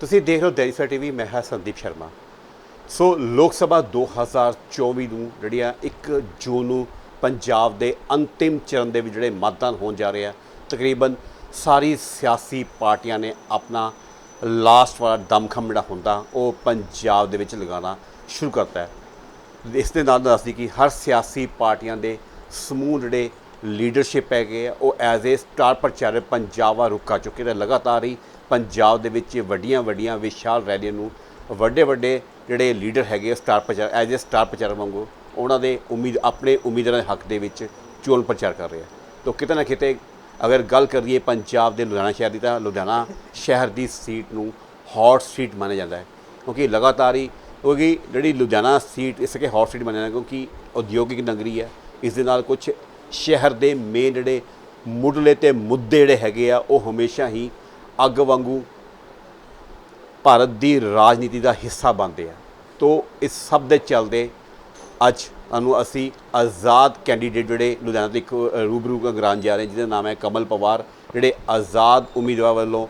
ਤੁਸੀਂ ਦੇਖ ਰਹੇ ਹੋ ਦੈਨਿਕ ਟੀਵੀ, ਮੈਂ ਹਾਂ ਸੰਦੀਪ ਸ਼ਰਮਾ। ਸੋ ਲੋਕ ਸਭਾ 2024 ਨੂੰ ਜਿਹੜੀਆਂ 1 ਜੂਨ ਨੂੰ ਪੰਜਾਬ ਦੇ ਅੰਤਿਮ ਚਰਨ ਦੇ ਵਿੱਚ ਜਿਹੜੇ ਮਤਦਾਨ ਹੋਣ ਜਾ ਰਹੇ ਆ, ਤਕਰੀਬਨ ਸਾਰੀ ਸਿਆਸੀ ਪਾਰਟੀਆਂ ਨੇ ਆਪਣਾ ਲਾਸਟ ਵਾਲਾ ਦਮਖਮ ਜਿਹੜਾ ਹੁੰਦਾ, ਉਹ ਪੰਜਾਬ ਦੇ ਵਿੱਚ ਲਗਾਉਣਾ ਸ਼ੁਰੂ ਕਰਤਾ ਹੈ। ਇਸ ਦੇ ਨਾਲ ਦੱਸਦੀ ਕਿ ਹਰ ਸਿਆਸੀ ਪਾਰਟੀਆਂ ਦੇ ਸਮੂਹ ਜਿਹੜੇ ਲੀਡਰਸ਼ਿਪ ਹੈਗੇ ਆ, ਉਹ ਐਜ਼ ਏ ਸਟਾਰ ਪ੍ਰਚਾਰਕ ਪੰਜਾਬਾ ਰੁਕਾ ਚੁੱਕੇ ਤੇ ਲਗਾਤਾਰ ਹੀ ਪੰਜਾਬ ਦੇ ਵਿੱਚ ਵੱਡੀਆਂ ਵੱਡੀਆਂ ਵਿਸ਼ਾਲ ਰੈਲੀਆਂ ਨੂੰ ਵੱਡੇ ਵੱਡੇ ਜਿਹੜੇ ਲੀਡਰ ਹੈਗੇ ਆ, ਸਟਾਰ ਪ੍ਰਚਾਰ ਐਜ਼ ਏ ਸਟਾਰ ਪ੍ਰਚਾਰ ਵਾਂਗੂ, ਉਹਨਾਂ ਦੇ ਉਮੀਦ, ਆਪਣੇ ਉਮੀਦਵਾਰਾਂ ਦੇ ਹੱਕ ਦੇ ਵਿੱਚ ਚੋਣ ਪ੍ਰਚਾਰ ਕਰ ਰਹੇ ਆ। ਤਾਂ ਕਿਤੇ ਨਾ ਕਿਤੇ ਅਗਰ ਗੱਲ ਕਰੀਏ ਪੰਜਾਬ ਦੇ ਲੁਧਿਆਣਾ ਸ਼ਹਿਰ ਦੀ ਤਾਂ ਲੁਧਿਆਣਾ ਸ਼ਹਿਰ ਦੀ ਸੀਟ ਨੂੰ ਹੌਟ ਸੀਟ ਮੰਨਿਆ ਜਾਂਦਾ ਹੈ। ਕਿਉਂਕਿ ਲਗਾਤਾਰ ਹੀ ਕਿਉਂਕਿ ਜਿਹੜੀ ਲੁਧਿਆਣਾ ਸੀਟ ਇਸ ਕਰਕੇ ਹੌਟ ਸੀਟ ਮੰਨਿਆ ਜਾਂਦਾ ਕਿਉਂਕਿ ਉਦਯੋਗਿਕ ਨਗਰੀ ਹੈ। ਇਸ ਦੇ ਨਾਲ ਕੁਝ ਸ਼ਹਿਰ ਦੇ ਮੇਨ ਜਿਹੜੇ ਮੁੱਢਲੇ ਤੇ ਮੁੱਦੇ ਜਿਹੜੇ ਹੈਗੇ ਆ, ਉਹ ਹਮੇਸ਼ਾ ਹੀ ਅੱਗ ਵਾਂਗੂ ਭਾਰਤ ਦੀ ਰਾਜਨੀਤੀ ਦਾ ਹਿੱਸਾ ਬਣਦੇ ਆ। ਤੋ ਇਸ ਸਭ ਦੇ ਚੱਲਦੇ ਅੱਜ ਤੁਹਾਨੂੰ ਅਸੀਂ ਆਜ਼ਾਦ ਕੈਂਡੀਡੇਟ ਜਿਹੜੇ ਲੁਧਿਆਣਾ ਤੋਂ ਇੱਕ ਰੂਬਰੂ ਕਰਾਉਣ ਜਾ ਰਹੇ ਜਿਹਦਾ ਨਾਮ ਹੈ ਕਮਲ ਪਵਾਰ ਜਿਹੜੇ ਆਜ਼ਾਦ ਉਮੀਦਵਾਰ ਵੱਲੋਂ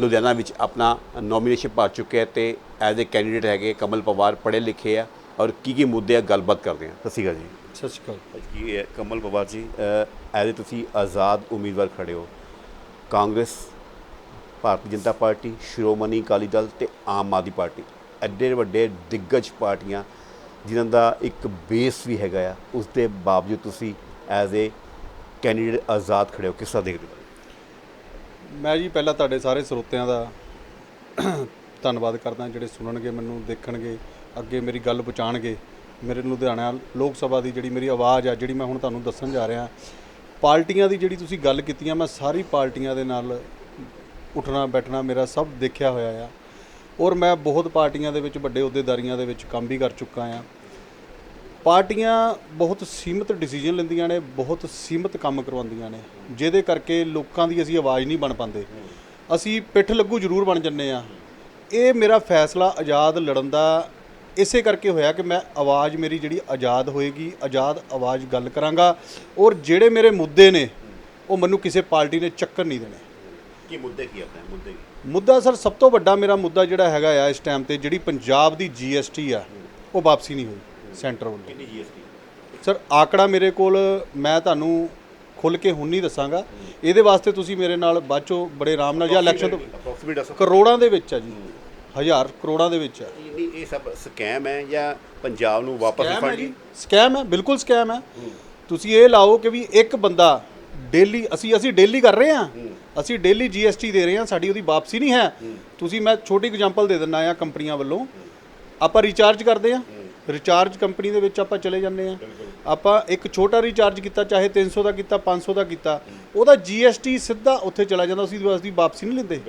ਲੁਧਿਆਣਾ ਵਿੱਚ ਆਪਣਾ ਨੋਮੀਨੇਸ਼ਨ ਪਾ ਚੁੱਕੇ ਆ ਤੇ ਐਜ਼ ਅ ਕੈਂਡੀਡੇਟ ਹੈਗੇ ਕਮਲ ਪਵਾਰ ਪੜ੍ਹੇ ਲਿਖੇ ਆ ਔਰ ਕੀ ਕੀ ਮੁੱਦੇ ਆ ਗੱਲਬਾਤ ਕਰਦੇ ਆ। ਸਤਿ ਸ਼੍ਰੀ ਅਕਾਲ ਜੀ। ਸਤਿ ਸ਼੍ਰੀ ਅਕਾਲ। ਕੀ ਹੈ? ਕਮਲ ਪਵਾਰ ਜੀ ਐਜ਼ ਤੁਸੀਂ ਆਜ਼ਾਦ ਉਮੀਦਵਾਰ ਖੜੇ ਹੋ। ਕਾਂਗਰਸ ਭਾਰਤੀ ਜਨਤਾ ਪਾਰਟੀ, ਸ਼੍ਰੋਮਣੀ ਅਕਾਲੀ ਦਲ ਤੇ ਆਮ ਆਦਮੀ ਪਾਰਟੀ, ਐਡੇ ਵੱਡੇ ਦਿੱਗਜ ਪਾਰਟੀਆਂ ਜਿਨ੍ਹਾਂ ਦਾ ਇੱਕ ਬੇਸ ਵੀ ਹੈਗਾ ਆ, ਉਸ ਦੇ ਬਾਵਜੂਦ ਤੁਸੀਂ ਐਜ਼ ਏ ਕੈਂਡੀਡੇਟ ਆਜ਼ਾਦ ਖੜੇ ਹੋ, ਕਿਸ ਤਰ੍ਹਾਂ ਦੇਖਦੇ ਹੋ? ਮੈਂ ਜੀ ਪਹਿਲਾਂ ਤੁਹਾਡੇ ਸਾਰੇ ਸਰੋਤਿਆਂ ਦਾ ਧੰਨਵਾਦ ਕਰਦਾ, ਜਿਹੜੇ ਸੁਣਨਗੇ ਮੈਨੂੰ, ਦੇਖਣਗੇ, ਅੱਗੇ ਮੇਰੀ ਗੱਲ ਪਹੁੰਚਾਣਗੇ। ਮੇਰੇ ਲੁਧਿਆਣਾ ਲੋਕ ਸਭਾ ਦੀ ਜਿਹੜੀ ਮੇਰੀ ਆਵਾਜ਼ ਆ, ਜਿਹੜੀ ਮੈਂ ਹੁਣ ਤੁਹਾਨੂੰ ਦੱਸਣ ਜਾ ਰਿਹਾ, ਪਾਰਟੀਆਂ ਦੀ ਜਿਹੜੀ ਤੁਸੀਂ ਗੱਲ ਕੀਤੀ ਆ, ਮੈਂ ਸਾਰੀ ਪਾਰਟੀਆਂ ਦੇ ਨਾਲ ਉੱਠਣਾ, ਬੈਠਣਾ ਮੇਰਾ ਸਭ ਦੇਖਿਆ ਹੋਇਆ ਆ। ਔਰ ਮੈਂ ਬਹੁਤ ਪਾਰਟੀਆਂ ਦੇ ਵਿੱਚ, ਵੱਡੇ ਅਹੁਦੇਦਾਰੀਆਂ ਦੇ ਵਿੱਚ ਕੰਮ ਵੀ ਕਰ ਚੁੱਕਾ ਆ। ਪਾਰਟੀਆਂ ਬਹੁਤ ਸੀਮਿਤ ਡਿਸੀਜਨ ਲੈਂਦੀਆਂ ਨੇ, ਬਹੁਤ ਸੀਮਿਤ ਕੰਮ ਕਰਵਾਉਂਦੀਆਂ ਨੇ। ਜਿਹਦੇ ਕਰਕੇ ਲੋਕਾਂ ਦੀ ਅਸੀਂ ਆਵਾਜ਼ ਨਹੀਂ ਬਣ ਪਾਉਂਦੇ। ਅਸੀਂ ਪਿੱਠ ਲੱਗੂ ਜ਼ਰੂਰ ਬਣ ਜੰਨੇ ਆ। ਇਹ ਮੇਰਾ ਫੈਸਲਾ ਆਜ਼ਾਦ ਲੜਨ ਦਾ ਇਸੇ ਕਰਕੇ ਹੋਇਆ ਕਿ ਮੈਂ ਆਵਾਜ਼ ਮੇਰੀ ਜਿਹੜੀ ਆਜ਼ਾਦ ਹੋਏਗੀ, ਆਜ਼ਾਦ ਆਵਾਜ਼ ਗੱਲ ਕਰਾਂਗਾ। ਔਰ ਜਿਹੜੇ ਮੇਰੇ ਮੁੱਦੇ ਨੇ, ਉਹ ਮੈਨੂੰ ਕਿਸੇ ਪਾਰਟੀ ਨੇ ਚੱਕਰ ਨਹੀਂ ਦੇਣੇ। ਕੀ ਮੁੱਦੇ ਕੀ ਆਪਣੇ ਮੁੱਦੇ ਮੁੱਦਾ ਸਰ ਸਭ ਤੋਂ ਵੱਡਾ ਮੇਰਾ ਮੁੱਦਾ ਜਿਹੜਾ ਹੈਗਾ ਆ ਇਸ ਟਾਈਮ ਤੇ ਜਿਹੜੀ ਪੰਜਾਬ ਦੀ ਜੀਐਸਟੀ ਆ ਉਹ ਵਾਪਸੀ ਨਹੀਂ ਹੋਈ ਸੈਂਟਰ ਵੱਲੋਂ। ਕਿੰਨੀ ਜੀਐਸਟੀ ਸਰ ਆંકੜਾ ਮੇਰੇ ਕੋਲ ਮੈਂ ਤੁਹਾਨੂੰ ਖੁੱਲ ਕੇ ਹੁਣ ਨਹੀਂ ਦੱਸਾਂਗਾ। ਇਹਦੇ ਵਾਸਤੇ ਤੁਸੀਂ ਮੇਰੇ ਨਾਲ ਬਾਅਦ ਚੋਂ ਬੜੇ ਆਰਾਮ ਨਾਲ ਜਾਂ ਇਲੈਕਸ਼ਨ ਤੋਂ ਅਪਰੋਕਸੀਮੇਟ ਦੱਸੋ। ਕਰੋੜਾਂ ਦੇ ਵਿੱਚ ਆ ਜੀ। ਹਜ਼ਾਰ ਕਰੋੜਾਂ ਦੇ ਵਿੱਚ ਆ। ਨਹੀਂ ਇਹ ਸਭ ਸਕੈਮ ਹੈ ਜਾਂ ਪੰਜਾਬ ਨੂੰ ਵਾਪਸ ਸਕੈਮ ਹੈ ਜੀ। ਸਕੈਮ ਹੈ ਬਿਲਕੁਲ ਸਕੈਮ ਹੈ। ਤੁਸੀਂ ਇਹ ਲਾਓ ਕਿ ਵੀ ਇੱਕ ਬੰਦਾ ਡੇਲੀ ਅਸੀਂ ਅਸੀਂ ਡੇਲੀ ਕਰ ਰਹੇ ਹਾਂ। ਅਸੀਂ ਡੇਲੀ ਜੀਐਸਟੀ ਦੇ ਰਹੇ ਹਾਂ ਸਾਡੀ ਉਹਦੀ ਵਾਪਸੀ ਨਹੀਂ ਹੈ। ਤੁਸੀਂ ਮੈਂ ਛੋਟੀ ਐਗਜ਼ਾਮਪਲ ਦੇ ਦਿੰਦਾ ਆ ਕੰਪਨੀਆਂ ਵੱਲੋਂ। ਆਪਾਂ ਰੀਚਾਰਜ ਕਰਦੇ ਆ ਰੀਚਾਰਜ ਕੰਪਨੀ ਦੇ ਵਿੱਚ ਆਪਾਂ ਚਲੇ ਜਾਂਦੇ ਆ ਆਪਾਂ ਇੱਕ ਛੋਟਾ ਰੀਚਾਰਜ ਕੀਤਾ ਚਾਹੇ 300 ਦਾ ਕੀਤਾ 500 ਦਾ ਕੀਤਾ। ਉਹਦਾ ਜੀਐਸਟੀ ਸਿੱਧਾ ਉੱਥੇ ਚਲਾ ਜਾਂਦਾ ਅਸੀਂ ਉਸ ਦੀ ਵਾਪਸੀ ਨਹੀਂ ਲੈਂਦੇ।